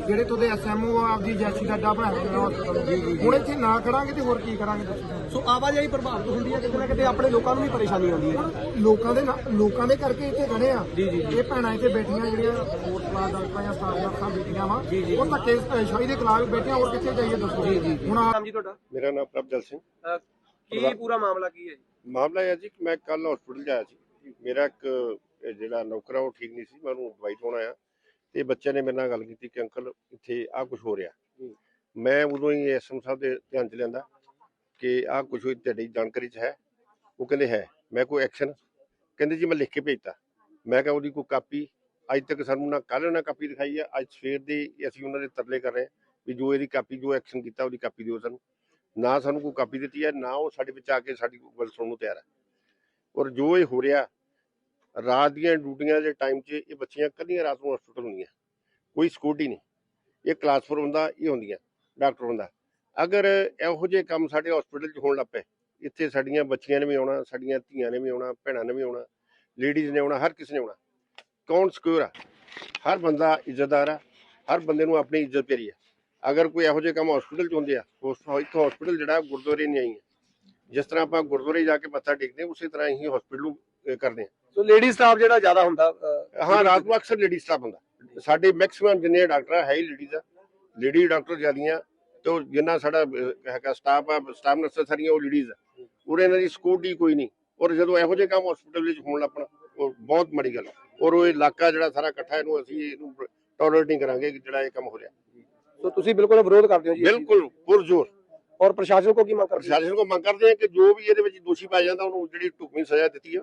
ਜਿਹੜੇ ਤੁਹਾਡੇ ਐਸਐਮਓ ਆਪਦੀ ਜੈਸੀ ਦਾ ਹੋਇਆ ਹਸਪਤਾਲ ਹੁਣ ਇੱਥੇ ਨਾ ਕਰਾਂਗੇ ਤੇ ਹੋਰ ਕੀ ਕਰਾਂਗੇ ਸਾਨੂੰ? ਸੋ ਆਵਾਜਾਈ ਪ੍ਰਭਾਵਿਤ ਹੁੰਦੀ ਹੈ ਕਿਤੇ ਨਾ ਕਿਤੇ ਆਪਣੇ ਲੋਕਾਂ ਨੂੰ ਵੀ ਪਰੇਸ਼ਾਨੀ ਆਉਂਦੀ ਹੈ। ਜੀ ਲੋਕਾਂ ਦੇ ਨਾਲ- ਲੋਕਾਂ ਦੇ ਕਰਕੇ ਇੱਥੇ ਖੜੇ ਆ। ਇਹ ਭੈਣਾਂ ਇੱਥੇ ਬੈਠੀਆਂ ਜਿਹੜੀਆਂ ਹੋਰ ਕਲਾਸ ਡਾਕਟਰਾਂ ਜਾਂ ਸਟਾਫ ਨਰਸਾਂ ਬੈਠੀਆਂ ਵਾ। ਉਹ ਧੱਕੇ ਸ਼ਾਹੀ ਦੇ ਖਿਲਾਫ ਬੈਠੀਆਂ ਹੋਰ ਕਿੱਥੇ ਜਾਈਏ ਦੱਸੋ? ਹੁਣ ਆ ਜੀ ਤੁਹਾਡਾ? ਮੇਰਾ ਨਾਮ ਪ੍ਰਭਜਲ ਸਿੰਘ। ਕੀ ਪੂਰਾ ਮਾਮਲਾ ਕੀ ਹੈ ਜੀ? ਮਾਮਲਾ ਇਹ ਹੈ ਜੀ ਕਿ ਮੈਂ ਕੱਲ ਹਸਪੀਟਲ ਜਾਇਆ ਸੀ। ਮੇਰਾ ਇੱਕ ਜਿਹੜਾ ਨੌਕਰ ਆ ਉਹ ਠੀਕ ਨਹੀਂ ਸੀ। ਮੈਂ ਉਹਨੂੰ ਦਵਾਈ ਦਵਾਉਣ ਆਇਆ। ਤੇ ਬੱਚੇ ਨੇ ਮੇਰੇ ਨਾਲ ਗੱਲ ਕੀਤੀ ਕਿ ਅੰਕਲ ਇੱਥੇ ਆਹ ਕੁਝ ਹੋ ਰਿਹਾ। ਮੈਂ ਉਦੋਂ ਹੀ ਐਸਐਮ ਸਾਹਿਬ ਦੇ ਧਿਆਨ ਚ ਲਿਆਂਦਾ। ਕਿ ਆਹ ਕੁਝ ਹੋਈ ਤੁਹਾਡੀ ਜਾਣਕਾਰੀ ਚ ਹੈ? ਉਹ ਕਹਿੰਦੇ ਹੈ। ਮੈਂ ਕੋਈ ਐਕਸ਼ਨ ਕਹਿੰਦੇ ਜੀ ਮੈਂ ਲਿਖ ਕੇ ਭੇਜਤਾ। ਮੈਂ ਕਿਹਾ ਉਹਦੀ ਕੋਈ ਕਾਪੀ ਅੱਜ ਤੱਕ ਸਾਨੂੰ ਨਾ ਕੱਲ੍ਹ ਨਾ ਕਾਪੀ ਦਿਖਾਈ ਆ, ਅੱਜ ਸਵੇਰ ਦੇ ਅਸੀਂ ਉਹਨਾਂ ਦੇ ਤਰਲੇ ਕਰ ਰਹੇ ਹਾਂ ਵੀ ਜੋ ਇਹਦੀ ਕਾਪੀ ਜੋ ਐਕਸ਼ਨ ਕੀਤਾ ਉਹਦੀ ਕਾਪੀ ਦਿਓ ਸਾਨੂੰ। ਨਾ ਸਾਨੂੰ ਕੋਈ ਕਾਪੀ ਦਿੱਤੀ ਹੈ, ਨਾ ਉਹ ਸਾਡੇ ਵਿੱਚ ਆ ਕੇ ਸਾਡੀ ਗੱਲ ਸੁਣਨ ਨੂੰ ਤਿਆਰ ਹੈ। ਔਰ ਜੋ ਇਹ ਹੋ ਰਿਹਾ, ਰਾਤ ਦੀਆਂ ਡਿਊਟੀਆਂ ਦੇ ਟਾਈਮ 'ਚ ਇਹ ਬੱਚੀਆਂ ਕੱਲੀਆਂ ਰਾਤ ਨੂੰ ਹਸਪੀਟਲ ਹੁੰਦੀਆਂ। ਕੋਈ ਸਿਕਿਉਰਿਟੀ ਨਹੀਂ। ਇਹ ਕਲਾਸ 4 ਹੁੰਦਾ ਇਹ ਹੁੰਦੀਆਂ ਡਾਕਟਰ ਹੁੰਦਾ। ਅਗਰ ਇਹੋ ਜਿਹੇ ਕੰਮ ਸਾਡੇ ਹਸਪੀਟਲ 'ਚ ਹੋਣ ਲੱਗ ਪਏ ਇੱਥੇ ਸਾਡੀਆਂ ਬੱਚੀਆਂ ਨੇ ਵੀ ਆਉਣਾ ਸਾਡੀਆਂ ਧੀਆਂ ਨੇ ਵੀ ਆਉਣਾ ਭੈਣਾਂ ਨੇ ਵੀ ਆਉਣਾ ਲੇਡੀਜ਼ ਨੇ ਆਉਣਾ ਹਰ ਕਿਸੇ ਨੇ ਆਉਣਾ ਕੌਣ ਸਿਕਿਉਰ ਆ? ਹਰ ਬੰਦਾ ਇੱਜ਼ਤਦਾਰ ਆ ਹਰ ਬੰਦੇ ਨੂੰ ਆਪਣੀ ਇੱਜ਼ਤ ਪਿਆਰੀ ਆ। ਅਗਰ ਕੋਈ ਇਹੋ ਜਿਹੇ ਕੰਮ ਹਸਪੀਟਲ 'ਚ ਹੁੰਦੇ ਆ ਉਸ ਇੱਥੋਂ ਹਸਪੀਟਲ ਜਿਹੜਾ ਗੁਰਦੁਆਰੇ ਨਹੀਂ ਆਈ ਹੈ ਜਿਸ ਤਰ੍ਹਾਂ ਆਪਾਂ ਗੁਰਦੁਆਰੇ ਜਾ ਕੇ ਮੱਥਾ ਟੇਕਦੇ ਉਸੇ ਤਰ੍ਹਾਂ ਹੀ ਹਸਪੀਟਲ ਕਰਦੇ ਸੋ ਲੇਡੀ ਸਟਾਫ ਜਿਹੜਾ ਜ਼ਿਆਦਾ ਹੁੰਦਾ ਹਾਂ ਰਾਤ ਨੂੰ ਅਕਸਰ ਲੇਡੀ ਸਟਾਫ ਹੁੰਦਾ। ਸਾਡੇ ਮੈਕਸਿਮਮ ਜਿੰਨੇ ਡਾਕਟਰ ਆ ਹੈ ਹੀ ਲੇਡੀਜ਼ ਆ। ਲੇਡੀ ਡਾਕਟਰ ਜ਼ਿਆਦੀਆਂ ਤੇ ਉਹ ਜਿੰਨਾ ਸਾਡਾ ਹੈਗਾ ਸਟਾਫ ਆ ਸਟਾਫ ਨਰਸਾਂ ਸਾਰੀਆਂ ਉਹ ਲੇਡੀਜ਼ ਆ। ਇਹਨਾਂ ਦੀ ਸਿਕਿਉਰਿਟੀ ਕੋਈ ਨਹੀਂ। ਔਰ ਜਦੋਂ ਇਹੋ ਜਿਹੇ ਕੰਮ ਹਸਪੀਟਲ ਵਿੱਚ ਹੋਣ ਲੱਪਣ ਉਹ ਬਹੁਤ ਮਾੜੀ ਗੱਲ ਆ। ਔਰ ਉਹ ਇਲਾਕਾ ਜਿਹੜਾ ਸਾਰਾ ਇਕੱਠਾ ਇਹਨੂੰ ਅਸੀਂ ਇਹਨੂੰ ਟੋਲਰੇਟ ਨਹੀਂ ਕਰਾਂਗੇ ਕਿ ਜਿਹੜਾ ਇਹ ਕੰਮ ਹੋ ਰਿਹਾ। ਸੋ ਤੁਸੀਂ ਬਿਲਕੁਲ ਵਿਰੋਧ ਕਰਦੇ ਹੋ ਜੀ ਬਿਲਕੁਲ ਪੁਰਜ਼ੋਰ। ਔਰ ਪ੍ਰਸ਼ਾਸਨ ਕੋ ਕੀ ਮੰਗ ਕਰਦੇ ਪ੍ਰਸ਼ਾਸਨ ਕੋ ਮੰਗ ਕਰਦੇ ਹਾਂ ਕਿ ਜੋ ਵੀ ਇਹਦੇ ਵਿੱਚ ਦੋਸ਼ੀ ਪਾਇਆ ਜਾਂਦਾ ਉਹਨੂੰ ਜਿਹੜੀ ਢੁਕਵੀਂ ਸਜ਼ਾ ਦਿੱਤੀ ਹੈ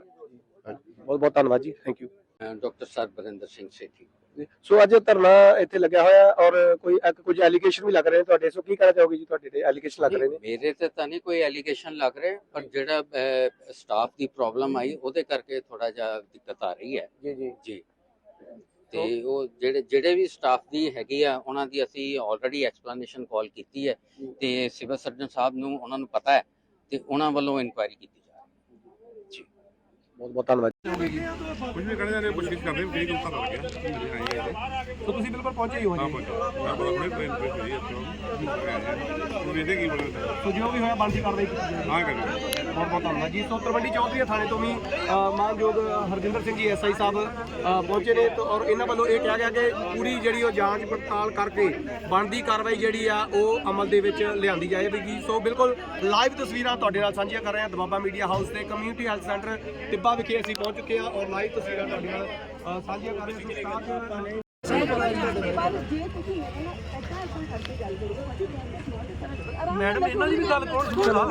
ਬਹੁਤ ਬਹੁਤ ਧੰਨਵਾਦ ਜੀ thank you doctor Sarbarinder Singh Sethi. So ਅੱਜ ਧਰਨਾ ਇੱਥੇ ਲੱਗਿਆ ਹੋਇਆ ਔਰ ਕੋਈ ਇੱਕ ਕੁਝ ਐਲੀਗੇਸ਼ਨ ਵੀ ਲੱਗ ਰਹੇ ਨੇ ਤੁਹਾਡੇ। ਸੋ ਕੀ ਕਹਿਣਾ ਚਾਹੋਗੇ ਜੀ ਤੁਹਾਡੇ ਤੇ? ਐਲੀਗੇਸ਼ਨ ਲੱਗ ਰਹੇ ਨੇ? ਮੇਰੇ ਤੇ ਤਾਂ ਨਹੀਂ ਕੋਈ ਐਲੀਗੇਸ਼ਨ ਲੱਗ ਰਿਹਾ ਪਰ ਜਿਹੜਾ ਸਟਾਫ ਦੀ ਪ੍ਰੋਬਲਮ ਆਈ ਉਹਦੇ ਕਰਕੇ ਥੋੜਾ ਜਿਹਾ ਦਿੱਕਤ ਆ ਰਹੀ ਹੈ। ਜੀ ਜੀ। ਜੀ। ਤੇ ਉਹ ਜਿਹੜੇ ਜਿਹੜੇ ਵੀ ਸਟਾਫ ਦੀ ਹੈਗੀ ਆ ਉਹਨਾਂ ਦੀ ਅਸੀਂ ਆਲਰੇਡੀ ਐਕਸਪਲੇਨੇਸ਼ਨ ਕਾਲ ਕੀਤੀ ਹੈ। ਤੇ ਸਿਵਲ ਸਰਜਨ ਸਾਹਿਬ ਨੂੰ ਉਹਨਾਂ ਨੂੰ ਪਤਾ ਹੈ ਤੇ ਉਹਨਾਂ ਵੱਲੋਂ ਇਨਕੁਆਇਰੀ ਕੀਤੀ ਬਹੁਤ ਬਹੁਤ ਧੰਨਵਾਦ ਕੁਝ ਵੀ ਕਹਿਣਾ ਜਾਂਦੇ ਕੋਸ਼ਿਸ਼ ਕਰਦੇ ਹਾਂ ਕਿਹੜੀ ਗੱਲ ਪਤਾ ਲੱਗਿਆ ਸੋ ਤੁਸੀਂ ਬਿਲਕੁਲ ਪਹੁੰਚੇ ਹੀ ਹੋ ਹਾਂ ਜੀ ਪਹੁੰਚਾ ਬੜਾ ਹੁਣੇ ਟ੍ਰੇਨ ਤੇ ਸੀ ਇੱਥੋਂ ਤੂੰ ਵੇਖਦੇ ਕੀ ਬੋਲਦਾ ਸੋ ਜੋ ਵੀ ਹੋਇਆ ਬਣਦੀ ਜਾਏਗੀ ਹਾਂ ਕਰਾਂਗੇ ਬਹੁਤ ਬਹੁਤ ਧੰਨਵਾਦ ਜੀ। ਸੋ ਤਲਵੰਡੀ ਚੌਧਰੀ ਥਾਣੇ ਤੋਂ ਵੀ ਮਾਨਯੋਗ ਹਰਜਿੰਦਰ ਸਿੰਘ ਜੀ ਐਸਆਈ ਸਾਹਿਬ ਪਹੁੰਚੇ ਨੇ ਤੇ ਔਰ ਇਹਨਾਂ ਵੱਲੋਂ ਇਹ ਕਿਹਾ ਗਿਆ ਕਿ ਪੂਰੀ ਜਿਹੜੀ ਉਹ ਜਾਂਚ ਪੜਤਾਲ ਕਰਕੇ ਬਣਦੀ ਕਾਰਵਾਈ ਜਿਹੜੀ ਆ ਉਹ ਅਮਲ ਦੇ ਵਿੱਚ ਲਿਆਂਦੀ ਜਾਏਗੀ। ਸੋ ਬਿਲਕੁਲ ਲਾਈਵ ਤਸਵੀਰਾਂ ਤੁਹਾਡੇ ਨਾਲ ਸਾਂਝੀਆਂ ਕਰ ਰਹੇ ਹਾਂ ਦਬਾਬਾ ਮੀਡੀਆ ਹਾਊਸ ਤੇ ਕਮਿਊਨਿਟੀ ਹੈਲਥ ਸੈਂਟਰ ਟਿੱਬਾ ਵਿਖੇ ਅਸੀਂ ਪਹੁੰਚ ਚੁੱਕੇ ਹਾਂ ਔਰ ਲਾਈਵ ਤਸਵੀਰਾਂ ਤੁਹਾਡੀਆਂ ਅ, ਸਾਂਝੀਆਂ ਕਰ ਰਹੇ ਹਾਂ। ਸੋ ਸਟਾਫ ਮੈਡਮ ਇਹਨਾਂ ਦੀ ਵੀ ਗੱਲ ਕੌਣ ਸੁਣਦਾ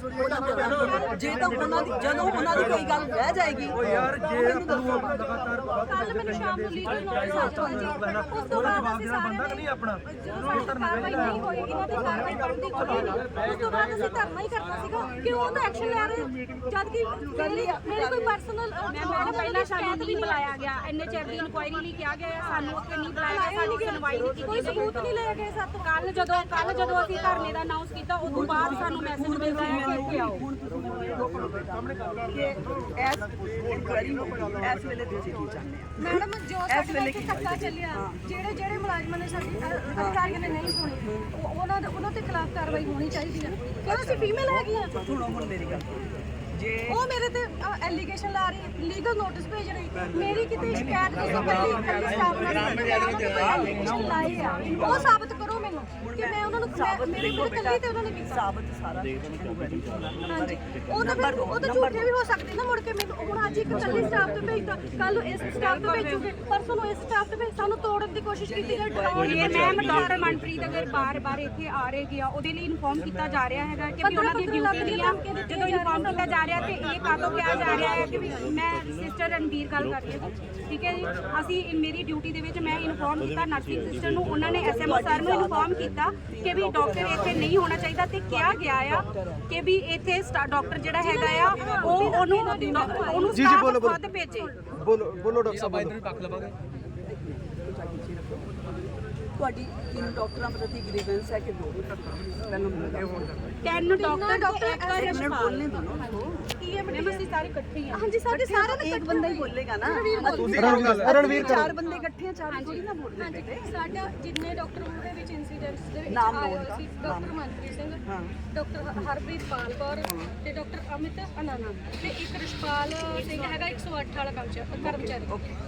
ਜੇ ਤਾਂ ਉਹਨਾਂ ਦੀ ਜਦੋਂ ਉਹਨਾਂ ਦੀ ਕੋਈ ਗੱਲ ਰਹਿ ਜਾਏਗੀ ਯਾਰ ਜੇ ਲਗਾਤਾਰ ਕੱਲ ਮੈਨੂੰ ਸ਼ਾਮ ਨੂੰ ਲੀਗਲ ਨੋਟਿਸ ਆ ਜਾਊਗਾ ਉਸ ਤੋਂ ਬਾਅਦ ਅਸੀਂ ਬੰਦਾ ਕਿ ਨਹੀਂ ਆਪਣਾ? ਕਾਰਵਾਈ ਨਹੀਂ ਹੋਏਗੀ ਨਾ ਤੇ ਕਾਰਵਾਈ ਕਰਨ ਦੀ ਕੋਈ ਨਹੀਂ। ਉਸ ਤੋਂ ਬਾਅਦ ਅਸੀਂ ਧਰਨਾ ਹੀ ਕਰਨਾ ਸੀਗਾ। ਕਿ ਉਹ ਤਾਂ ਐਕਸ਼ਨ ਲੈ ਰਹੇ? ਜਦ ਕਿ ਮੇਰੀ ਮੇਰੀ ਕੋਈ ਪਰਸਨਲ ਮੈਡਮ ਪਹਿਲਾਂ ਸਾਨੂੰ ਨਹੀਂ ਬੁਲਾਇਆ ਗਿਆ ਇੰਨੇ ਚਿਰ ਦੀ ਇਨਕੁਆਇਰੀ ਲਈ ਕਿਹਾ ਗਿਆ ਸਾਨੂੰ ਉੱਥੇ ਨਹੀਂ ਬੁਲਾਇਆ ਗਿਆ ਸਾਡੀ ਸੁਣਵਾਈ ਨਹੀਂ ਕੀਤੀ ਕੋਈ ਸਬੂਤ ਨਹੀਂ ਲਿਆ ਗਿਆ ਸਾਥ ਕੱਲ ਜਦੋਂ ਕੱਲ ਜਦੋਂ ਅਸੀਂ ਧਰਨੇ ਦਾ ਅਨਾਉਂਸ ਕੀਤਾ ਉਸ ਤੋਂ ਬਾਅਦ ਸਾਨੂੰ ਮੈਸੇਜ ਮਿਲਦਾ ਹੈ ਕਿ ਇੱਥੇ ਆਓ। ਕਿ ਇਸ ਇਨਕੁਆਇਰੀ ਇਸ ਵੇਲੇ ਤੁਸੀਂ ਕੀ ਚਾਹੁੰਦੇ ਆ ਮੈਡਮ ਜੋ ਸਾਡੇ ਇੱਥੇ ਧੱਕਾ ਚੱਲਿਆ ਜਿਹੜੇ ਜਿਹੜੇ ਮੁਲਾਜ਼ਮਾਂ ਨੇ ਸਾਡੀ ਅਧਿਕਾਰੀਆਂ ਨੇ ਨਹੀਂ ਸੁਣੀ ਉਹ- ਉਹਨਾਂ ਦੇ ਉਹਨਾਂ ਦੇ ਖਿਲਾਫ ਕਾਰਵਾਈ ਹੋਣੀ ਚਾਹੀਦੀ ਹੈ। ਕਿਉਂ? ਅਸੀਂ ਫੀਮੇਲ ਹੈਗੀਆਂ ਸੁਣੋ ਹੁਣ ਮੇਰੀ ਗੱਲ। ਜੇ ਉਹ ਮੇਰੇ ਤੇ ਐਲੀਗੇਸ਼ਨ ਲਾ ਰਹੀ ਲੀਗਲ ਨੋਟਿਸ ਭੇਜ ਰਹੀ। ਮੇਰੀ ਕਿਤੇ ਸ਼ਿਕਾਇਤ ਨਹੀਂ ਸੀ ਕੱਲੀ ਕੱਲੀ ਸਟਾਫ ਨਾਲ ਲਾਈ ਆ। ਉਹ ਸਾਬਤ ਕਰੋ ਮੈਨੂੰ ਕਿ ਮੈਂ ਉਹਨਾਂ ਨੂੰ ਮੇਰੇ ਕੋਲ ਕੱਲੀ ਤੇ ਉਹਨਾਂ ਨੇ ਕੀਤਾ। ਸਾਬਤ ਸਾਰਾ। ਹਾਂਜੀ। ਉਹ ਤਾਂ ਫਿਰ ਉਹ ਤਾਂ ਝੂਠੇ ਵੀ ਹੋ ਸਕਦੇ ਨਾ ਮੁੜ ਕੇ ਹੁਣ ਅੱਜ ਇੱਕ ਕੱਲੀ ਸਟਾਫ ਤੇ ਭੇਜਤਾ ਕੱਲ ਨੂੰ ਇਸ ਸਟਾਫ ਤੇ ਭੇਜੂਗੇ। ਪਰਸੋਂ ਨੂੰ ਇਸ ਸਟਾਫ ਤੇ ਭੇਜ ਸਾਨੂੰ ਤੋੜਨ ਦੀ ਕੋਸ਼ਿਸ਼ ਕੀਤੀ ਗਈ। ਡਰਾਉਣ ਇਹ ਮੈਮ ਡਾਕਟਰ ਮਨਪ੍ਰੀਤ ਅਗਰ ਬਾਰ-ਬਾਰ ਇੱਥੇ ਆ ਰਹੇ ਗਿਆ ਉਹਦੇ ਲਈ ਇਨਫੋਰਮ ਕੀਤਾ ਜਾ ਰਿਹਾ ਹੈਗਾ ਕਿ ਵੀ ਉਹਨਾਂ ਦੀ ਡਿਊਟੀ ਨਹੀਂ ਆ ਜਦੋਂ ਇਨਫੋਰਮ ਕੀਤਾ ਜਾ ਰਿਹਾ ਤੇ ਇਹ ਕਾਹਤੋਂ ਕਿਹਾ ਜਾ ਰਿਹਾ ਹੈ ਕਿ ਮੈਂ ਸਿਸਟਰ ਰਣਵੀਰ ਗੱਲ ਕਰ ਰਹੀ ਹਾਂ ਠੀਕ ਹੈ ਜੀ? ਅਸੀਂ ਮੇਰੀ ਡਿਊਟੀ ਦੇ ਵਿੱਚ ਮੈਂ ਇਨਫੋਰਮ ਕੀਤਾ ਨਰਸਿੰਗ ਸਿਸਟਰ ਨੂੰ ਉਹਨਾਂ ਨੇ ਐਸਐਮਓ ਸਰ ਨੂੰ ਇਨਫੋਰਮ ਕੀਤਾ ਕਿ ਵੀ ਡਾਕਟਰ ਇੱਥੇ ਨਹੀਂ ਹੋਣਾ ਚਾਹੀਦਾ ਤੇ ਕਿਹਾ ਗਿਆ ਆ ਕਿ ਵੀ ਇੱਥੇ ਡਾਕਟਰ ਜਿਹੜਾ ਹੈਗਾ ਆ ਉਹ ਉਹਨੂੰ ਉਹਨੂੰ ਜੀ, staff ਬੋਲੋ, ਬੋਲੋ। ਖੁਦ ਭੇਜੇ ਬੋਲੋ ਬੋਲੋ ਡਾਕਟਰ ਸਾਹਿਬ ਬੋਲੋ। ਤੁਹਾਡੀ ਤਿੰਨ ਡਾਕਟਰਾਂ ਪ੍ਰਤੀ ਗ੍ਰੀਵੈਂਸ ਹੈ ਕਿ ਦੋ ਮੈਨੂੰ ਤਿੰਨ ਡਾਕਟਰ ਡਾਕਟਰ ਇੱਕ ਮਿੰਟ ਬੋਲਨੇ ਦੋ। ਨਾ ਮੈਮ ਅਸੀਂ ਸਾਰੇ ਇਕੱਠੇ ਹੀ ਆ? ਹਾਂਜੀ ਸਾਡੇ ਸਾਰਿਆਂ ਨੇ ਇੱਕ ਬੰਦਾ ਹੀ ਬੋਲੇਗਾ ਨਾ। ਰਣਵੀਰ ਚਾਰ ਬੰਦੇ ਇਕੱਠੇ ਆ। ਚਾਰ ਥੋੜੀ ਨਾ ਬੋਲਦੇ ਬੇਟੇ ਸਾਡਾ ਜਿੰਨੇ ਡਾਕਟਰ ਉਹਦੇ ਵਿੱਚ ਇਨਸੀਡੈਂਟਸ ਦੇ ਵਿੱਚ ਆਏ ਹੋਏ ਸੀ ਡਾਕਟਰ ਮਨਪ੍ਰੀਤ ਸਿੰਘ ਹਾਂ। ਡਾਕਟਰ ਹਰਪ੍ਰੀਤ ਪਾਲ ਕੌਰ ਤੇ ਡਾਕਟਰ ਅਮਿਤ ਅਨਾਨਾ ਤੇ ਇੱਕ ਰਿਸ਼ਪਾਲ ਸਿੰਘ ਹੈਗਾ 108 ਵਾਲਾ ਕਰਮਚਾਰੀ। ਕਰਮਚਾਰੀ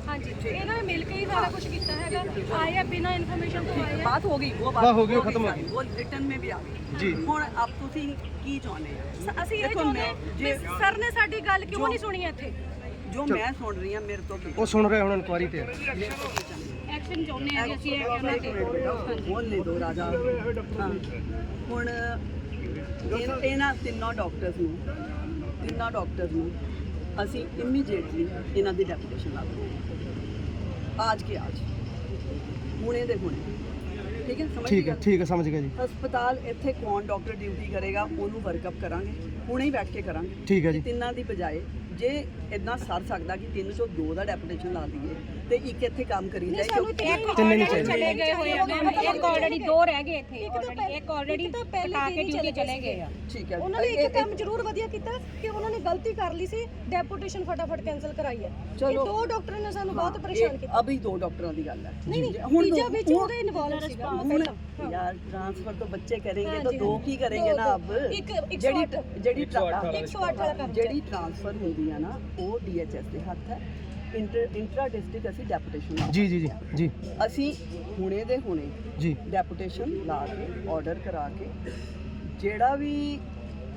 ਹਾਂਜੀ। ਇਹਨਾਂ ਨੇ ਮਿਲ ਕੇ ਹੀ ਸਾਰਾ ਕੁਝ ਕੀਤਾ ਹੈਗਾ। ਆਏ ਆ ਬਿਨਾਂ ਇਨਫੋਰਮੇਸ਼ਨ ਤੋਂ ਆਏ ਆ। बात हो गई वो बात वाह, हो गई, खत्म हो सारी, वो रिटर्न में भी आ गई जी। ਹੁਣ ਆਪ ਤੁਸੀਂ ਕੀ ਚਾਹੁੰਦੇ ਆ ਅਸੀਂ ਇਹ ਦੇਖੋ, ਚਾਹੁੰਦੇ ਮੈਂ- ਵੀ ਜੇ- ਸਰ ਨੇ ਸਾਡੀ ਗੱਲ ਕਿਉਂ ਨਹੀਂ ਸੁਣੀ ਇੱਥੇ ਜੋ ਮੈਂ ਸੁਣ ਰਹੀ ਹਾਂ ਮੇਰੇ ਤੋਂ ਕੀ ਉਹ ਸੁਣ ਰਹੇ ਹੁਣ ਇਨਕੁਆਰੀ ਤੇ ਐਕਸ਼ਨ ਚਾਹੁੰਦੇ ਆ ਜੀ ਅਸੀਂ ਇਹ ਉਹਨਾਂ ਤੇ ਬੋਲਨੇ ਦੋ ਰਾਜਾ ਹਾਂ ਹੁਣ ਇਹ- ਇਹਨਾਂ ਤਿੰਨੋਂ ਡਾਕਟਰਸ ਨੂੰ ਤਿੰਨਾਂ ਡਾਕਟਰਸ ਨੂੰ ਅਸੀਂ ਇਮੀਡੀਏਟਲੀ ਇਹਨਾਂ ਦੀ ਡੈਪੂਟੇਸ਼ਨ ਲਾ ਦਿੰਦੇ ਅੱਜ ਕੇ ਅੱਜ ਹੁਣੇ ਦੇ ਹੁਣੇ ਠੀਕ ਹੈ ਸਮਝ ਠੀਕ ਹੈ ਠੀਕ ਹੈ ਸਮਝ ਗਿਆ ਜੀ। ਹਸਪਤਾਲ ਇੱਥੇ ਕੌਣ ਡਾਕਟਰ ਡਿਊਟੀ ਕਰੇਗਾ ਉਹਨੂੰ ਵਰਕਅਪ ਕਰਾਂਗੇ ਹੁਣੇ ਹੀ ਬੈਠ ਕੇ ਕਰਾਂਗੇ। ਠੀਕ ਹੈ ਜੀ। ਤਿੰਨਾਂ ਦੀ ਬਜਾਏ ਜੇ ਇਦਾਂ ਸਰ ਸਕਦਾ ਕਿ ਤਿੰਨ ਚੋਂ ਦੋ ਦਾ ਡੈਪੂਟੇਸ਼ਨ ਲਾ ਦਈਏ ਤੇ ਇੱਕ ਇੱਥੇ ਕੰਮ ਕਰੀ ਜਾਏ ਕਿਉਂਕਿ ਤਿੰਨ ਨਹੀਂ ਚਲੇ ਗਏ ਹੋਏ ਆ ਇੱਕ ਆਲਰੇਡੀ ਦੋ ਰਹਿ ਗਏ ਇੱਥੇ ਆਲਰੇਡੀ ਇੱਕ ਆਲਰੇਡੀ ਤਾਂ ਪਹਿਲੇ ਹੀ ਚਲੇ ਗਏ ਆ? ਠੀਕ ਹੈ। ਉਹਨਾਂ ਨੇ ਇੱਕ ਕੰਮ ਜ਼ਰੂਰ ਵਧੀਆ ਕੀਤਾ ਕਿ ਉਹਨਾਂ ਨੇ ਗਲਤੀ ਕਰ ਲਈ ਸੀ ਡੈਪੂਟੇਸ਼ਨ ਫਟਾਫਟ ਕੈਨਸਲ ਕਰਾਈ ਹੈ। ਚਲੋ। ਦੋ ਡਾਕਟਰਾਂ ਨੇ ਸਾਨੂੰ ਬਹੁਤ ਪਰੇਸ਼ਾਨ ਕੀਤਾ। ਅਭੀ ਦੋ ਡਾਕਟਰਾਂ ਦੀ ਗੱਲ ਹੈ। ਨਹੀਂ ਨਹੀਂ ਤੀਜਾ ਵਿੱਚ ਉਹਦੇ ਇਨਵੋਲਵ ਸੀਗਾ ਹੁਣ ਯਾਰ ਟ੍ਰਾਂਸਫਰ ਤੋਂ ਬੱਚੇ ਕਰेंगे ਤਾਂ ਦੋ ਕੀ ਕਰेंगे ਨਾ ਅਬ ਜਿਹੜੀ ਜਿਹੜੀ ਜਿਹੜੀ ਟ੍ਰਾਂਸਫਰ ਹੁੰਦੀ ਆ ਨਾ ਉਹ ਡੀਐਚਐਸ ਦੇ ਹੱਥ ਹੈ। ਇੰਟਰ ਇੰਟਰਾ ਡਿਸਟ੍ਰਿਕਟ ਅਸੀਂ ਡੈਪੂਟੇਸ਼ਨ ਜੀ ਜੀ ਜੀ ਜੀ। ਅਸੀਂ ਹੁਣੇ ਦੇ ਹੁਣੇ ਜੀ। ਡੈਪੂਟੇਸ਼ਨ ਲਾ ਕੇ ਆਰਡਰ ਕਰਾ ਕੇ ਜਿਹੜਾ ਵੀ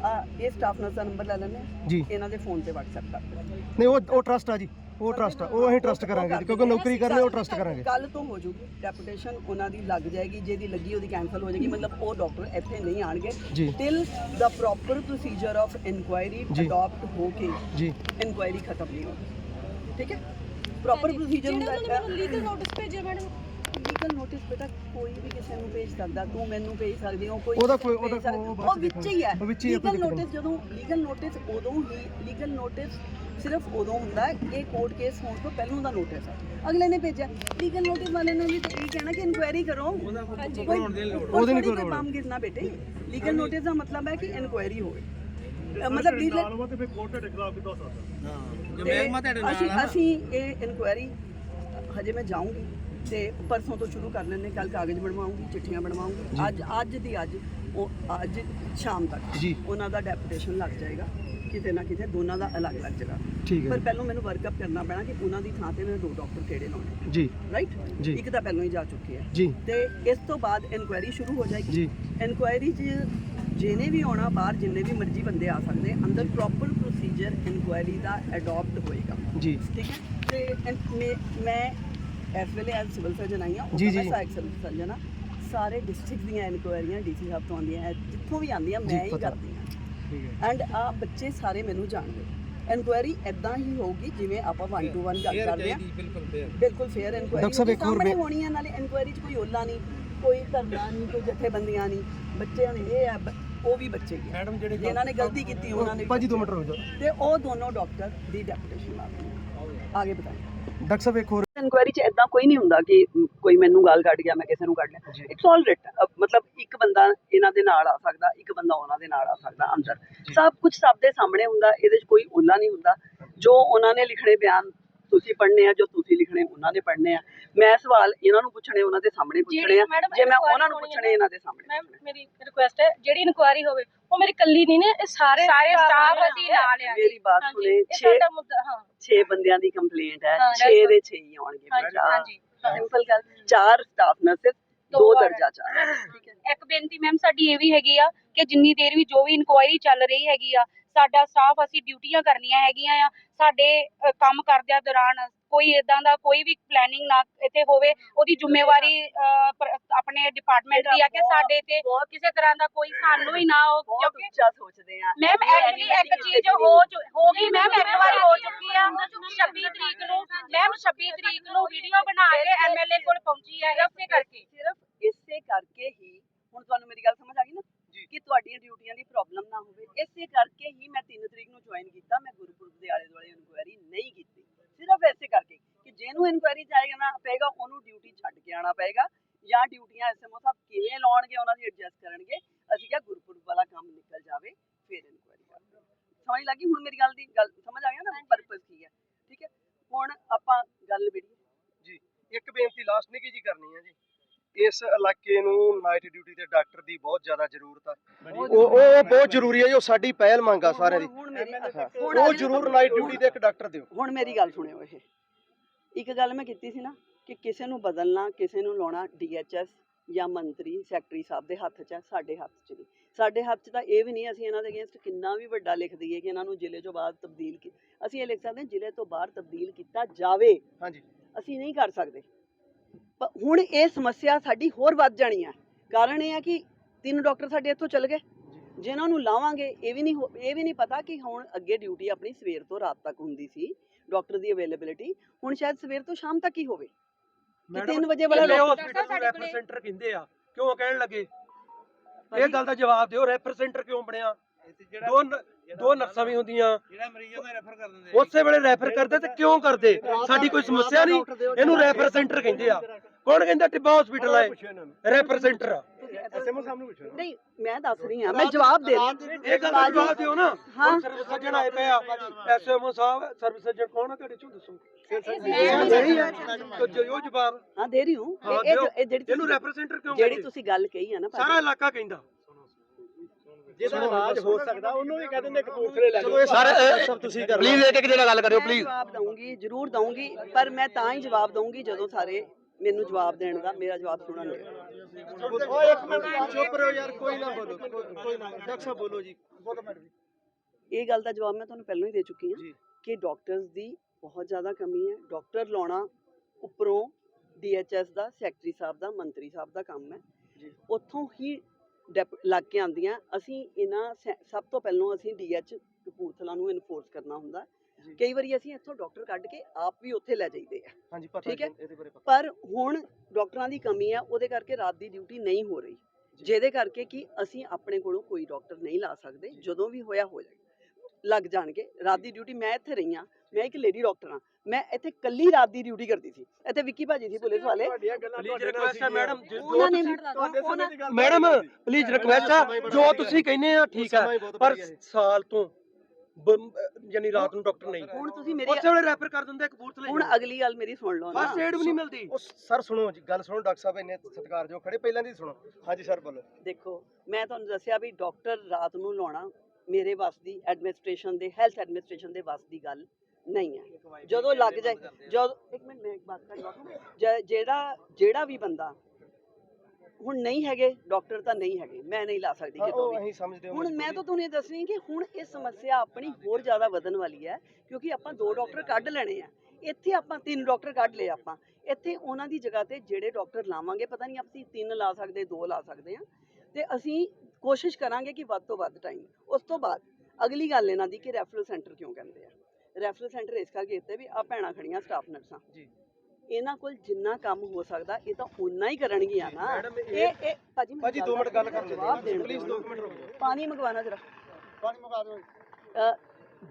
ਆ ਇਹ ਸਟਾਫ ਨਰਸ ਦਾ ਨੰਬਰ ਲੈ ਲੈਣੇ ਜੀ। ਇਹਨਾਂ ਦੇ ਫੋਨ ਤੇ WhatsApp ਕਰ ਦਿਓ। ਨਹੀਂ ਉਹ ਉਹ ਟਰਸਟ ਆ ਜੀ। ਉਹ ਟਰਸਟ ਆ। ਉਹ ਅਸੀਂ ਟਰਸਟ ਕਰਾਂਗੇ ਜੀ, ਕਿਉਂਕਿ ਨੌਕਰੀ ਕਰਨੀ ਉਹ ਟਰਸਟ ਕਰਾਂਗੇ। ਕੱਲ ਤੋਂ ਹੋ ਜੂਗੀ। ਡੈਪੂਟੇਸ਼ਨ ਉਹਨਾਂ ਦੀ ਲੱਗ ਜਾਏਗੀ ਜਿਹਦੀ ਲੱਗੀ ਉਹਦੀ ਕੈਨਸਲ ਹੋ ਜਾਏਗੀ। ਮਤਲਬ ਉਹ ਡਾਕਟਰ ਇੱਥੇ ਨਹੀਂ ਆਣਗੇ ਜੀ। Till the proper procedure of inquiry ਜੀ। ਅਡਾਪਟ ਹੋ ਕੇ ਜੀ। ਇਨਕੁਆਇਰੀ ਖਤਮ ਨਹੀਂ ਹੋਗੀ ਠੀਕ ਹੈ? ਪ੍ਰੋਪਰ ਪ੍ਰੋਸੀਜਰ ਹੁੰਦਾ ਜਿਹੜਾ ਉਹਨਾਂ ਨੇ ਲੀਗਲ ਨੋਟਿਸ ਭੇਜਿਆ ਮੈਡਮ ਲੀਗਲ ਨੋਟਿਸ ਬੇਟਾ ਕੋਈ ਵੀ ਕਿਸੇ ਨੂੰ ਭੇਜ ਸਕਦਾ ਤੂੰ ਮੈਨੂੰ ਭੇਜ ਸਕਦੀ ਹੋ ਕੋਈ ਉਹਦਾ ਕੋਈ- ਉਹਦਾ ਉਹ ਵਿੱਚ ਹੀ ਹੈ। ਹੀ ਹੈ, ਲੀਗਲ ਨੋਟਿਸ ਜਦੋਂ ਲੀਗਲ ਨੋਟਿਸ ਉਦੋਂ ਹੀ ਲੀਗਲ ਨੋਟਿਸ ਸਿਰਫ ਉਦੋਂ ਹੁੰਦਾ ਹੈ ਇਹ ਕੋਰਟ ਕੇਸ ਹੋਣ ਤੋਂ ਪਹਿਲਾਂ ਦਾ ਨੋਟਿਸ ਹੈ। ਅਗਲੇ ਨੇ ਭੇਜਿਆ। ਲੀਗਲ ਨੋਟਿਸ ਵਾਲੇ ਨੇ ਵੀ ਤਾਂ ਇਹ ਕਹਿਣਾ ਕਿ ਇਨਕੁਆਇਰੀ ਕਰੋ। ਕੋਈ ਉਹਦੀ ਨਹੀਂ ਕੋਈ। ਕੰਮ ਗਿਰਨਾ ਬੇਟੇ। ਲੀਗਲ ਨੋਟਿਸ ਦਾ ਮਤਲਬ ਹੈ ਕਿ ਇਨਕੁਆਇਰੀ ਹੋਵੇ। ਮਤਲਬ ਲੀਗਲ ਤੇ ਫਿਰ ਕੋਰਟ ਤੁਹਾਡੇ ਖਿਲਾਫ ਵੀ ਦੱਸ ਸਕਦਾ। ਤੇ ਅਸੀਂ ਅਸੀਂ ਇਹ ਇਨਕੁਆਇਰੀ ਹਜੇ ਮੈਂ ਜਾਊਂਗੀ। ਤੇ ਪਰਸੋਂ ਤੋਂ ਸ਼ੁਰੂ ਕਰ ਲੈਣੇ ਕੱਲ ਕਾਗਜ਼ ਬਣਵਾਉਂਗੀ ਚਿੱਠੀਆਂ ਬਣਵਾਉਂਗੀ। ਅੱਜ ਅੱਜ ਦੀ ਅੱਜ ਉਹ ਅੱਜ ਸ਼ਾਮ ਤੱਕ। ਉਹਨਾਂ ਦਾ ਡੈਪੂਟੇਸ਼ਨ ਲੱਗ ਜਾਏਗਾ। ਕਿਤੇ ਨਾ ਕਿਤੇ ਦੋਨਾਂ ਦਾ ਅਲੱਗ ਅਲੱਗ ਜਗ੍ਹਾ। ਠੀਕ ਹੈ ਪਰ। ਪਹਿਲਾਂ ਮੈਨੂੰ ਵਰਕਅਪ ਕਰਨਾ ਪੈਣਾ ਕਿ ਉਹਨਾਂ ਦੀ ਥਾਂ ਤੇ ਮੈਂ ਦੋ ਡਾਕਟਰ ਕਿਹੜੇ ਲਾਉਣੇ ਜੀ। ਰਾਈਟ ਜੀ। ਇੱਕ ਤਾਂ ਪਹਿਲਾਂ ਹੀ ਜਾ ਚੁੱਕੇ ਆ ਜੀ। ਤੇ ਇਸ ਤੋਂ ਬਾਅਦ ਇਨਕੁਆਇਰੀ ਸ਼ੁਰੂ ਹੋ ਜਾਏਗੀ। ਜੀ। ਇਨਕੁਆਇਰੀ 'ਚ ਜਿਹਨੇ ਵੀ ਆਉਣਾ ਬਾਹਰ ਜਿੰਨੇ ਵੀ ਮਰਜ਼ੀ ਬੰਦੇ ਆ ਸਕਦੇ ਅੰਦਰ ਪ੍ਰੋਪਰ ਪ੍ਰੋਸੀਜਰ ਇਨਕੁਆਇਰੀ ਦਾ ਅਡਾਪਟ ਹੋਏਗਾ। ਜੀ। ਠੀਕ ਹੈ? ਤੇ ਮੈਂ- ਮੈਂ ਇਸ ਵੇਲੇ ਐਸ ਸਿਵਲ ਸਰਜਨ ਆਈ ਹਾਂ ਜੀ, ਉਹ ਜੀ। ਮੈਂ ਸਹਾਇਕ ਸਿਵਲ ਸਰਜਨ ਹਾਂ ਸਾਰੇ ਡਿਸਟ੍ਰਿਕਟ ਦੀਆਂ ਇਨਕੁਆਇਰੀਆਂ ਡੀਸੀ ਸਾਹਿਬ ਤੋਂ ਆਉਂਦੀਆਂ ਹੈ ਜਿੱਥੋਂ ਵੀ ਆਉਂਦੀਆਂ ਮੈਂ ਹੀ ਪਤਾ। ਕਰਦੀ ਹਾਂ। ਐਂਡ ਆ ਬੱਚੇ ਸਾਰੇ ਮੈਨੂੰ ਜਾਣਦੇ। ਇਨਕੁਆਇਰੀ ਐਦਾਂ ਹੀ ਹੋਊਗੀ ਜਿਵੇਂ ਆਪਾਂ 1 ਟੂ 1 ਗੱਲ ਕਰਦੇ ਹਾਂ ਬਿਲਕੁਲ ਫੇਅਰ ਇਨਕੁਆਇਰੀ ਡਾਕਟਰ ਸਾਹਿਬ, ਇੱਕ ਹੋਰ ਸਾਹਮਣੇ ਬੇ- ਹੋਣੀ ਹੈ ਨਾਲੇ ਇਨਕੁਆਇਰੀ 'ਚ ਕੋਈ ਓਲਾ ਨਹੀਂ ਕੋਈ ਧਰਨਾ ਨਹੀਂ ਕੋਈ ਜਥੇਬੰਦੀਆਂ ਨਹੀਂ। ਬੱਚਿਆਂ ਨੇ ਇਹ ਹੈ ਬ- ਉਹ ਵੀ ਬੱਚੇ ਹੀ ਮੈਡਮ ਜਿਹੜੇ ਜਿਨ੍ਹਾਂ ਨੇ ਗਲਤੀ ਕੀਤੀ ਉਹਨਾਂ ਨੇ ਭਾਜੀ 2 ਮਿੰਟ ਰੁਕ ਜਾਓ। ਤੇ ਉਹ ਦੋਨੋਂ ਡਾਕਟਰ ਦੀ ਡੈਪੂਟੇਸ਼ਨ ਲਾ ਦਿੱਤੀ ਆਗੇ ਬਤਾਈਏ ਡਾਕਟਰ ਸਾਹਿਬ ਇੱਕ ਹੋਰ ਇਨਕੁਆਇਰੀ 'ਚ ਇਦਾਂ ਕੋਈ ਨਹੀਂ ਹੁੰਦਾ ਕਿ ਕੋਈ ਮੈਨੂੰ ਗਾਲ ਕੱਢ ਗਿਆ ਮੈਂ ਕਿਸੇ ਨੂੰ ਕੱਢ ਲਿਆ। ਇਟਸ ਆਲ ਰਿਟ ਮਤਲਬ ਇੱਕ ਬੰਦਾ ਇਹਨਾਂ ਦੇ ਨਾਲ ਆ ਸਕਦਾ ਇੱਕ ਬੰਦਾ ਉਹਨਾਂ ਦੇ ਨਾਲ ਆ ਸਕਦਾ ਅੰਦਰ। ਸਭ ਕੁਝ ਸਭ ਦੇ ਸਾਹਮਣੇ ਹੁੰਦਾ ਇਹਦੇ 'ਚ ਕੋਈ ਓਲਾ ਨਹੀਂ ਹੁੰਦਾ। ਜੋ ਉਹਨਾਂ ਨੇ ਲਿਖਣੇ ਬਿਆਨ ਤੁਸੀਂ ਪੜ੍ਹਨੇ ਆ ਜੋ ਤੁਸੀਂ ਲਿਖਣੇ ਉਹਨਾਂ ਨੇ ਪੜ੍ਹਨੇ ਆ ਮੈਂ ਸਵਾਲ ਇਹਨਾਂ ਨੂੰ ਪੁੱਛਣੇ ਉਹਨਾਂ ਦੇ ਸਾਹਮਣੇ ਪੁੱਛਣੇ ਆ ਜੇ ਮੈਂ ਉਹਨਾਂ ਨੂੰ ਪੁੱਛਣੇ ਇਹਨਾਂ ਦੇ ਸਾਹਮਣੇ ਮੈਮ ਮੇਰੀ ਰਿਕੁਐਸਟ ਹੈ ਜਿਹੜੀ ਇਨਕੁਆਇਰੀ ਹੋਵੇ ਉਹ ਮੇਰੀ ਕੱਲੀ ਨਹੀਂ ਨੇ ਇਹ ਸਾਰੇ ਸਾਰੇ ਸਟਾਫ ਅਸੀਂ। ਨਾਲ ਆ ਮੇਰੀ ਬਾਤ ਸੁਣੇ ਇਹ 6 ਸਾਡਾ ਮੁੱਦਾ ਹਾਂ 6 ਬੰਦਿਆਂ ਦੀ ਕੰਪਲੇਂਟ ਹੈ ਹਾਂ, 6 ਬਿਲਕੁਲ। ਦੇ 6 ਹੀ ਆਉਣਗੇ ਹਾਂਜੀ, ਹਾਂਜੀ। ਸਿੰਪਲ ਗੱਲ ਚਾਰ ਸਟਾਫ ਨਰਸਿਸ ਦੋ। ਦਰਜਾ ਚਾਰ ਠੀਕ ਹੈ ਇੱਕ ਬੇਨਤੀ ਮੈਮ ਸਾਡੀ ਇਹ ਵੀ ਹੈਗੀ ਆ ਕਿ ਜਿੰਨੀ ਦੇਰ ਵੀ ਜੋ ਵੀ ਇਨਕੁਆਇਰੀ ਚੱਲ ਰਹੀ ਹੈਗੀ ਆ ਸਾਡਾ ਸਟਾਫ ਅਸੀਂ ਡਿਊਟੀਆਂ ਕਰਨੀਆਂ ਹੈਗੀਆਂ ਆ ਸਾਡੇ ਕੰਮ ਕਰਦਿਆਂ ਦੌਰਾਨ ਕੋਈ ਇਦਾਂ ਦਾ ਕੋਈ ਵੀ ਪਲੈਨਿੰਗ ਨਾ ਇੱਥੇ ਹੋਵੇ ਉਹਦੀ ਜ਼ਿੰਮੇਵਾਰੀ ਆਪਣੇ ਡਿਪਾਰਟਮੈਂਟ ਦੀ ਆ ਕਿ ਸਾਡੇ ਤੇ ਕਿਸੇ ਤਰ੍ਹਾਂ ਦਾ ਕੋਈ ਸਾਨੂੰ ਹੀ ਨਾ ਹੋ ਕਿਉਂਕਿ ਉੱਚਾ ਸੋਚਦੇ ਆ। ਮੈਮ ਐਕਚੁਅਲੀ ਇੱਕ ਚੀਜ਼ ਹੋ ਚੁ- ਹੋ ਗਈ ਮੈਮ ਇੱਕ ਵਾਰ ਹੋ ਚੁੱਕੀ ਆ। 26 ਤਰੀਕ ਨੂੰ ਮੈਮ 26 ਤਰੀਕ ਨੂੰ ਵੀਡੀਓ ਬਣਾ ਕੇ ਐਮਐਲਏ ਕੋਲ ਪਹੁੰਚੀ ਹੈ ਇਸੇ ਕਰਕੇ। ਸਿਰਫ ਇਸੇ ਕਰਕੇ ਹੀ ਹੁਣ ਤੁਹਾਨੂੰ ਮੇਰੀ ਗੱਲ ਸਮਝ ਆ ਗਈ ਨਾ? ਕਿ ਤੁਹਾਡੀਆਂ ਡਿਊਟੀਆਂ ਦੀ ਪ੍ਰੋਬਲਮ ਨਾ ਹੋਵੇ। ਇਸੇ ਕਰਕੇ ਹੀ ਮੈਂ 3 ਤਰੀਕ ਨੂੰ ਜੁਆਇਨ ਕੀਤਾ। ਮੈਂ ਗੁਰਪੁਰਬ ਦੇ ਆਲੇ ਦੁਆਲੇ ਇਨਕੁਆਇਰੀ ਨਹੀਂ ਕੀਤੀ। ਸਿਰਫ ਇਸੇ ਕਰਕੇ ਕਿ ਜਿਹਨੂੰ ਇਨਕੁਆਇਰੀ ਜਾਏਗਾ ਪਏਗਾ ਉਹਨੂੰ ਡਿਊਟੀ ਛੱਡ ਕੇ ਆਉਣਾ ਪਏਗਾ ਜਾਂ ਡਿਊਟੀਆਂ ਐਸਐਮਓ ਸਾਹਿਬ ਕਿਵੇਂ ਲਾਉਣਗੇ ਉਹਨਾਂ ਦੀ ਐਡਜਸਟ ਕਰਨਗੇ। ਅਸੀਂ ਕਿਹਾ ਗੁਰਪੁਰਬ ਵਾਲਾ ਕੰਮ ਨਿਕਲ ਜਾਵੇ ਫਿਰ ਇਨਕੁਆਇਰੀ ਕਰਦੇ। ਸਮਝ ਲੱਗੀ ਹੁਣ ਮੇਰੀ ਗੱਲ ਦੀ? ਗੱਲ ਸਮਝ ਆ ਗਿਆ ਨਾ? ਪਰਪਸ ਕੀ ਹੈ? ਠੀਕ ਹੈ? ਹੁਣ ਆਪਾਂ ਗੱਲ ਵਿੜੀ ਜੀ ਇੱਕ ਬੇਨਤੀ ਲਾਸਟ ਨਿੱਕੀ ਜੀ ਕਰਨੀ ਹੈ ਜੀ। ਇਸ ਇਲਾਕੇ ਨੂੰ ਨਾਈਟ ਡਿਊਟੀ ਤੇ ਡਾਕਟਰ ਦੀ ਬਹੁਤ ਜ਼ਿਆਦਾ ਜ਼ਰੂਰਤ ਆ। ਉਹ ਉਹ ਬਹੁਤ ਜ਼ਰੂਰੀ ਹੈ ਜੋ ਸਾਡੀ ਪਹਿਲ ਮੰਗ ਆ ਸਾਰਿਆਂ ਦੀ। ਹੁਣ ਮੇਰੀ ਹਾਂ। ਹੁਣ ਉਹ ਜ਼ਰੂਰ ਨਾਈਟ ਡਿਊਟੀ ਤੇ ਇੱਕ ਡਾਕਟਰ ਦਿਓ। ਹੁਣ ਮੇਰੀ ਗੱਲ ਸੁਣਿਓ ਇਹ। ਇੱਕ ਗੱਲ ਮੈਂ ਕੀਤੀ ਸੀ ਨਾ ਕਿ ਕਿਸੇ ਨੂੰ ਬਦਲਣਾ ਕਿਸੇ ਨੂੰ ਲਾਉਣਾ ਡੀਐਚਐਸ ਜਾਂ ਮੰਤਰੀ ਸੈਕਟਰੀ ਸਾਹਿਬ ਦੇ ਹੱਥ 'ਚ ਹੈ ਸਾਡੇ ਹੱਥ 'ਚ ਨਹੀਂ। ਸਾਡੇ ਹੱਥ 'ਚ ਤਾਂ ਇਹ ਵੀ ਨਹੀਂ ਅਸੀਂ ਇਹਨਾਂ ਦੇ ਅਗੇਂਸਟ ਕਿੰਨਾ ਵੀ ਵੱਡਾ ਲਿਖ ਦਈਏ ਕਿ ਇਹਨਾਂ ਨੂੰ ਜ਼ਿਲ੍ਹੇ ਤੋਂ ਬਾਅਦ ਤਬਦੀਲ ਕੀ ਅਸੀਂ ਇਹ ਲਿਖ ਸਕਦੇ ਹਾਂ ਜ਼ਿਲ੍ਹੇ ਤੋਂ ਬਾਹਰ ਤਬਦੀਲ ਕੀਤਾ ਜਾਵੇ। ਹਾਂਜੀ। ਅਸੀਂ ਨਹੀਂ ਕਰ ਸਕਦੇ। ਹੁਣ ਇਹ ਸਮੱਸਿਆ ਸਾਡੀ ਹੋਰ ਵੱਧ ਜਾਣੀ ਹੈ ਕਾਰਨ ਇਹ ਹੈ ਕਿ ਤਿੰਨ ਡਾਕਟਰ ਸਾਡੇ ਇੱਥੋਂ ਚਲ ਗਏ। ਜਿਨ੍ਹਾਂ ਨੂੰ ਲਾਵਾਂਗੇ ਇਹ ਵੀ ਨਹੀਂ ਇਹ ਵੀ ਨਹੀਂ ਪਤਾ ਕਿ ਹੁਣ ਅੱਗੇ ਡਿਊਟੀ ਆਪਣੀ ਸਵੇਰ ਤੋਂ ਰਾਤ ਤੱਕ ਹੁੰਦੀ ਸੀ ਡਾਕਟਰ ਦੀ ਅਵੇਲੇਬਿਲਿਟੀ। ਹੁਣ ਸ਼ਾਇਦ ਸਵੇਰ ਤੋਂ ਸ਼ਾਮ ਤੱਕ ਹੀ ਹੋਵੇ। ਕਿ 3 ਵਜੇ ਵਾਲਾ ਹਸਪੀਟਲ ਰੈਫਰ ਸੈਂਟਰ ਕਹਿੰਦੇ ਆ। ਕਿਉਂ ਕਹਿਣ ਲੱਗੇ? ਇਹ ਗੱਲ ਦਾ ਜਵਾਬ ਦਿਓ ਰੈਫਰ ਸੈਂਟਰ ਕਿਉਂ ਬਣਿਆ? ਦੋ ਦੋ ਨਰਸਾਂ ਵੀ ਹੁੰਦੀਆਂ। ਜਿਹੜਾ ਮਰੀਜ਼ਾਂ ਨੂੰ ਰੈਫਰ ਕਰ ਦਿੰਦੇ ਉਸੇ ਵੇਲੇ ਰੈਫਰ ਕਰਦੇ ਤੇ ਕਿਉਂ ਕਰਦੇ? ਸਾਡੀ ਕੋਈ ਸਮੱਸਿਆ ਨਹੀਂ। ਇਹਨੂੰ ਰੈਫਰ ਸੈਂਟਰ ਕਹਿੰਦੇ ਆ। ਕੌਣ ਕਹਿੰਦਾ? ਟਿੱਬਾ ਹਸਪੀਟਲ ਹੈ ਰੈਫਰ ਸੈਂਟਰ ਆ। ਐਸਐਮਓ ਸਾਹਮਣੇ ਪੁੱਛੋ ਨਹੀਂ ਮੈਂ ਦੱਸ ਰਹੀ ਹਾਂ ਮੈਂ ਜਵਾਬ ਦੇ ਰਹੀ ਹਾਂ। ਇਹ ਗੱਲ ਦਾ ਜਵਾਬ ਦਿਓ ਨਾ। ਹਾਂ। ਸਰਵਿਸ ਸੱਜਣ ਆਏ ਪਏ ਆ। ਐਸਐਮਓ ਸਾਹਿਬ ਸਰਵਿਸ ਸੱਜਣ ਕੌਣ ਆ ਤੁਹਾਡੇ ਚੋਂ? ਦੱਸੋ। ਦਿਓ ਜਵਾਬ। ਹਾਂ ਦੇ ਰਹੀ ਹੂੰ। ਇਹ- ਜਿਹੜੀ ਇਹਨੂੰ ਰੈਫਰ ਸੈਂਟਰ ਕਿਉਂ ਜਿਹੜੀ ਤੁਸੀਂ ਗੱਲ ਕਹੀ ਹੈ ਨਾ ਸਾਰਾ ਇਲਾਕਾ ਕਹਿੰਦਾ। ਜਿਹਦਾ ਇਲਾਜ ਹੋ ਸਕਦਾ ਉਹਨੂੰ ਵੀ ਕਹਿ ਦਿੰਦੇ ਕਪੂਰਥਲੇ ਲੈ ਚਲੋ ਇਹ ਸਾਰੇ ਸਭ ਤੁਸੀਂ ਕਰ ਪਲੀਜ਼ ਇੱਕ ਇੱਕ ਜਣਾ ਗੱਲ ਕਰਿਓ ਪਲੀਜ਼ ਜਵਾਬ ਦਊਂਗੀ ਜ਼ਰੂਰ ਦਊਂਗੀ ਪਰ ਮੈਂ ਤਾਂ ਹੀ ਜਵਾਬ ਦਊਂਗੀ ਜਦੋਂ ਸਾਰੇ ਮੈਨੂੰ ਜਵਾਬ ਦੇਣ ਦਾ ਮੇਰਾ ਜਵਾਬ ਸੁਣਨਗੇ ਓਏ ਇੱਕ ਮਿੰਟ ਚੁੱਪ ਰਹੋ ਯਾਰ ਕੋਈ ਨਾ ਬੋਲੋ ਕੋਈ- ਨਾ ਡਾਕਟਰ ਸਾਹਿਬ ਬੋਲੋ ਜੀ। ਇਹ ਗੱਲ ਦਾ ਜਵਾਬ ਮੈਂ ਤੁਹਾਨੂੰ ਪਹਿਲਾਂ ਹੀ ਦੇ ਚੁੱਕੀ ਹਾਂ ਜੀ। ਕਿ ਡਾਕਟਰਸ ਦੀ ਬਹੁਤ ਜ਼ਿਆਦਾ ਕਮੀ ਹੈ। ਡਾਕਟਰ ਲਾਉਣਾ ਉੱਪਰੋਂ ਡੀਐਚਐਸ ਦਾ ਸੈਕਟਰੀ ਸਾਹਿਬ ਦਾ ਮੰਤਰੀ ਸਾਹਿਬ ਦਾ ਕੰਮ ਹੈ। ਜੀ। ਉੱਥੋਂ ਹੀ ਡੈਪ- ਲੱਗ ਕੇ ਆਉਂਦੀਆਂ। ਅਸੀਂ ਇਹਨਾਂ ਸੈ- ਸਭ ਤੋਂ ਪਹਿਲਾਂ ਅਸੀਂ ਡੀਐਚ ਕਪੂਰਥਲਾ ਨੂੰ ਇਨਫੋਰਸ ਕਰਨਾ ਹੁੰਦਾ। ਜੀ। ਕਈ ਵਾਰੀ ਅਸੀਂ ਇੱਥੋਂ ਡਾਕਟਰ ਕੱਢ ਕੇ ਆਪ ਵੀ ਉੱਥੇ ਲੈ ਜਾਈਦੇ ਆ। ਹਾਂਜੀ ਪਤਾ ਠੀਕ ਹੈ। ਜੀ, ਇਹਦੇ ਬਾਰੇ ਪਤਾ। ਪਰ ਹੁਣ ਡਾਕਟਰਾਂ ਦੀ ਕਮੀ ਹੈ ਉਹਦੇ ਕਰਕੇ ਰਾਤ ਦੀ ਡਿਊਟੀ ਨਹੀਂ ਹੋ ਰਹੀ। ਜਿਹਦੇ ਕਰਕੇ ਕਿ ਅਸੀਂ ਆਪਣੇ ਕੋਲੋਂ ਕੋਈ ਡਾਕਟਰ ਨਹੀਂ ਲਾ ਸਕਦੇ। ਜਦੋਂ ਵੀ ਹੋਇਆ ਹੋ ਜਾਏਗਾ। ਲੱਗ ਜਾਣਗੇ। ਰਾਤ ਦੀ ਡਿਊਟੀ ਮੈਂ ਇੱਥੇ ਰਹੀ ਹਾਂ। ਮੈਂ ਇੱਕ ਲੇਡੀ ਡਾਕਟਰ ਹਾਂ। ਮੈਂ ਇੱਥੇ ਕੱਲੀ ਰਾਤ ਦੀ ਡਿਊਟੀ ਕਰਦੀ ਸੀ। ਇੱਥੇ ਵਿੱਕੀ ਭਾਜੀ ਸੀ ਪੁਲਿਸ ਵਾਲੇ। ਪਲੀਜ਼ ਹੈ ਮੈਡਮ ਉਹਨਾਂ ਨੇ ਪਲੀਜ਼ ਰਿਕੁਐਸਟ ਆ। ਜੋ ਤੁਸੀਂ ਕਹਿੰਦੇ ਆ ਠੀਕ ਆ। ਪਰ ਸਾਲ ਤੋਂ ਯਾਨੀ ਰਾਤ ਨੂੰ ਡਾਕਟਰ ਨਹੀਂ। ਹੁਣ ਤੁਸੀਂ ਮੇਰੀ ਉਸੇ ਵੇਲੇ ਰੈਫਰ ਕਰ ਦਿੰਦੇ ਕਪੂਰਥਲੇ ਹੁਣ ਅਗਲੀ ਗੱਲ ਮੇਰੀ ਸੁਣ ਲਓ ਨਾ। ਫਸਟ ਏਡ ਵੀ ਨਹੀਂ ਮਿਲਦੀ। ਉਹ ਸਰ ਸੁਣੋ ਜੀ ਗੱਲ ਸੁਣੋ ਡਾਕਟਰ ਸਾਹਿਬ ਇੰਨੇ ਸਤਿਕਾਰ ਜੋ ਖੜੇ। ਪਹਿਲਾਂ ਦੀ ਸੁਣੋ। ਹਾਂਜੀ ਸਰ ਬੋਲੋ। ਦੇਖੋ ਮੈਂ ਤੁਹਾਨੂੰ ਦੱਸਿਆ ਵੀ ਡਾਕਟਰ ਰਾਤ ਨੂੰ ਲਾਉਣਾ ਮੇਰੇ ਵੱਸ ਦੀ ਐਡਮਿਨਿਸਟ੍ਰੇਸ਼ਨ ਦੇ ਹੈਲਥ ਐਡਮਿਨਿਸਟ੍ਰੇਸ਼ਨ ਦੇ ਵੱਸ ਦੀ ਗੱਲ ਨਹੀਂ ਹੈ। ਜਦੋਂ ਲੱਗ ਜਾਏ ਜਦੋਂ ਇੱਕ ਮਿੰਟ ਮੈਂ ਇੱਕ ਬਾਤ ਕਰ ਜਿਹੜਾ ਜਿਹੜਾ ਵੀ ਬੰਦਾ ਹੁਣ ਨਹੀਂ ਹੈਗੇ ਡਾਕਟਰ ਤਾਂ ਨਹੀਂ ਹੈਗੇ ਮੈਂ ਨਹੀਂ ਲਾ ਸਕਦੀ ਕਿਤੋਂ ਵੀ। ਹੁਣ ਮੈਂ ਤਾਂ ਤੁਹਾਨੂੰ ਇਹ ਦੱਸ ਰਹੀ ਹਾਂ ਕਿ ਹੁਣ ਇਹ ਸਮੱਸਿਆ ਆਪਣੀ ਹੋਰ ਜ਼ਿਆਦਾ ਵਧਣ ਵਾਲੀ ਹੈ ਕਿਉਂਕਿ ਆਪਾਂ ਦੋ ਡਾਕਟਰ ਕੱਢ ਲੈਣੇ ਆ। ਇੱਥੇ ਆਪਾਂ ਤਿੰਨ ਡਾਕਟਰ ਕੱਢ ਲਏ ਆਪਾਂ। ਇੱਥੇ ਉਹਨਾਂ ਦੀ ਜਗ੍ਹਾ ਤੇ ਜਿਹੜੇ ਡਾਕਟਰ ਲਾਵਾਂਗੇ ਪਤਾ ਨਹੀਂ ਅਸੀਂ ਤਿੰਨ ਲਾ ਸਕਦੇ ਦੋ ਲਾ ਸਕਦੇ ਆ ਤੇ ਅਸੀਂ ਕੋਸ਼ਿਸ਼ ਕਰਾਂਗੇ ਕਿ ਵੱਧ ਤੋਂ ਵੱਧ ਟਾਈਮ ਉਸ ਤੋਂ ਬਾਅਦ ਅਗਲੀ ਗੱਲ ਇਹਨਾਂ ਦੀ ਕਿ ਰੈਫਰਲ ਸੈਂਟਰ ਕਿਉਂ ਕਹਿੰਦੇ ਆ। ਰੈਫਰਲ ਸੈਂਟਰ ਇਸ ਕਰਕੇ ਇੱਥੇ ਵੀ ਆ ਭੈਣਾਂ ਖੜੀਆਂ ਸਟਾਫ ਨਰਸਾਂ ਜੀ। ਇਹਨਾਂ ਕੋਲ ਜਿੰਨਾ ਕੰਮ ਹੋ ਸਕਦਾ ਇਹ ਤਾਂ ਉਨਾ ਹੀ ਕਰਨਗੀਆਂ ਨਾ। ਮੈਡਮ, ਇਹ- ਇਹ ਭਾਜੀ ਭਾਜੀ 2 ਮਿੰਟ ਗੱਲ ਕਰ ਲੈਂਦੇ ਪਲੀਜ਼ ਦਿਓ। 2 ਮਿੰਟ ਰੁਕ ਪਾਣੀ ਮੰਗਵਾਣਾ ਜਰਾ। ਪਾਣੀ ਮੰਗਾ ਦਿਓ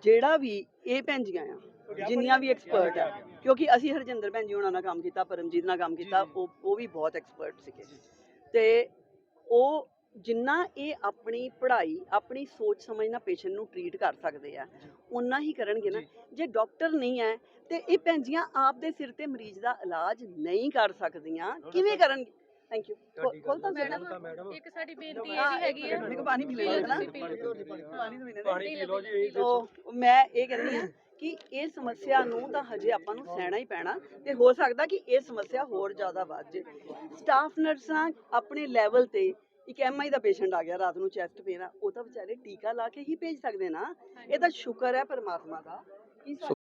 ਜਿਹੜਾ ਵੀ ਇਹ ਭੈਣ ਜੀਆਂ ਆ ਜਿੰਨੀਆਂ ਵੀ ਐਕਸਪਰਟ ਆ ਕਿਉਂਕਿ ਅਸੀਂ ਹਰਜਿੰਦਰ ਭੈਣ ਜੀ ਉਹਨਾਂ ਨਾਲ ਕੰਮ ਕੀਤਾ ਪਰਮਜੀਤ ਨਾਲ ਕੰਮ ਕੀਤਾ ਉਹ ਉਹ ਵੀ ਬਹੁਤ ਐਕਸਪਰਟ ਸੀਗੇ। ਤੇ ਉਹ ਜਿੰਨਾ ਇਹ ਆਪਣੀ ਪੜ੍ਹਾਈ ਆਪਣੀ ਸੋਚ ਸਮਝ ਨਾਲ ਪੇਸ਼ੈਂਟ ਨੂੰ ਟਰੀਟ ਕਰ ਸਕਦੇ ਆ ਉਨਾ ਹੀ ਕਰਨਗੇ ਨਾ। ਜੇ। ਡਾਕਟਰ ਨਹੀਂ ਹੈ ਤੇ ਇਹ ਭੈਣ ਜੀਆਂ ਆਪ ਦੇ ਸਿਰ ਤੇ ਮਰੀਜ਼ ਦਾ ਇਲਾਜ ਨਹੀਂ ਕਰ ਸਕਦੀਆਂ। ਕਿਵੇਂ ਕਰਨਗੇ? ਥੈਂਕ ਯੂ ਖੋਲ ਤਾਂ ਮੈਡਮ। ਇੱਕ ਸਾਡੀ ਬੇਨਤੀ ਇਹ ਵੀ ਹੈਗੀ ਹੈ ਕੋ ਪਾਣੀ ਪੀ ਲੈਣਾ ਨਾ ਤੁਸੀਂ, ਪੀ ਲਓ। ਪਾਣੀ। ਤੋਂ ਪਾਣੀ ਪੀ ਲਓ ਜੀ ਮੈਂ ਇਹ ਕਹਿੰਦੀ ਹਾਂ ਕਿ ਇਹ ਸਮੱਸਿਆ ਨੂੰ ਤਾਂ ਹਜੇ ਆਪਾਂ ਨੂੰ ਸਹਿਣਾ ਹੀ ਪੈਣਾ ਤੇ ਹੋ ਸਕਦਾ ਕਿ ਇਹ ਸਮੱਸਿਆ ਹੋਰ ਜ਼ਿਆਦਾ ਵੱਧ ਜੇ ਸਟਾਫ ਨਰਸਾਂ ਆਪਣੇ ਲੈਵਲ ਤੇ ਇੱਕ ਐਮਆਈ ਦਾ ਪੇਸ਼ੈਂਟ ਆ ਗਿਆ ਰਾਤ ਨੂੰ ਚੈਸਟ ਪੇਨ ਆ ਉਹ ਤਾਂ ਵਿਚਾਰੇ ਟੀਕਾ ਲਾ ਕੇ ਹੀ ਭੇਜ ਸਕਦੇ ਨਾ। ਇਹ ਤਾਂ ਸ਼ੁਕਰ ਹੈ ਪਰਮਾਤਮਾ ਦਾ। ਕਿ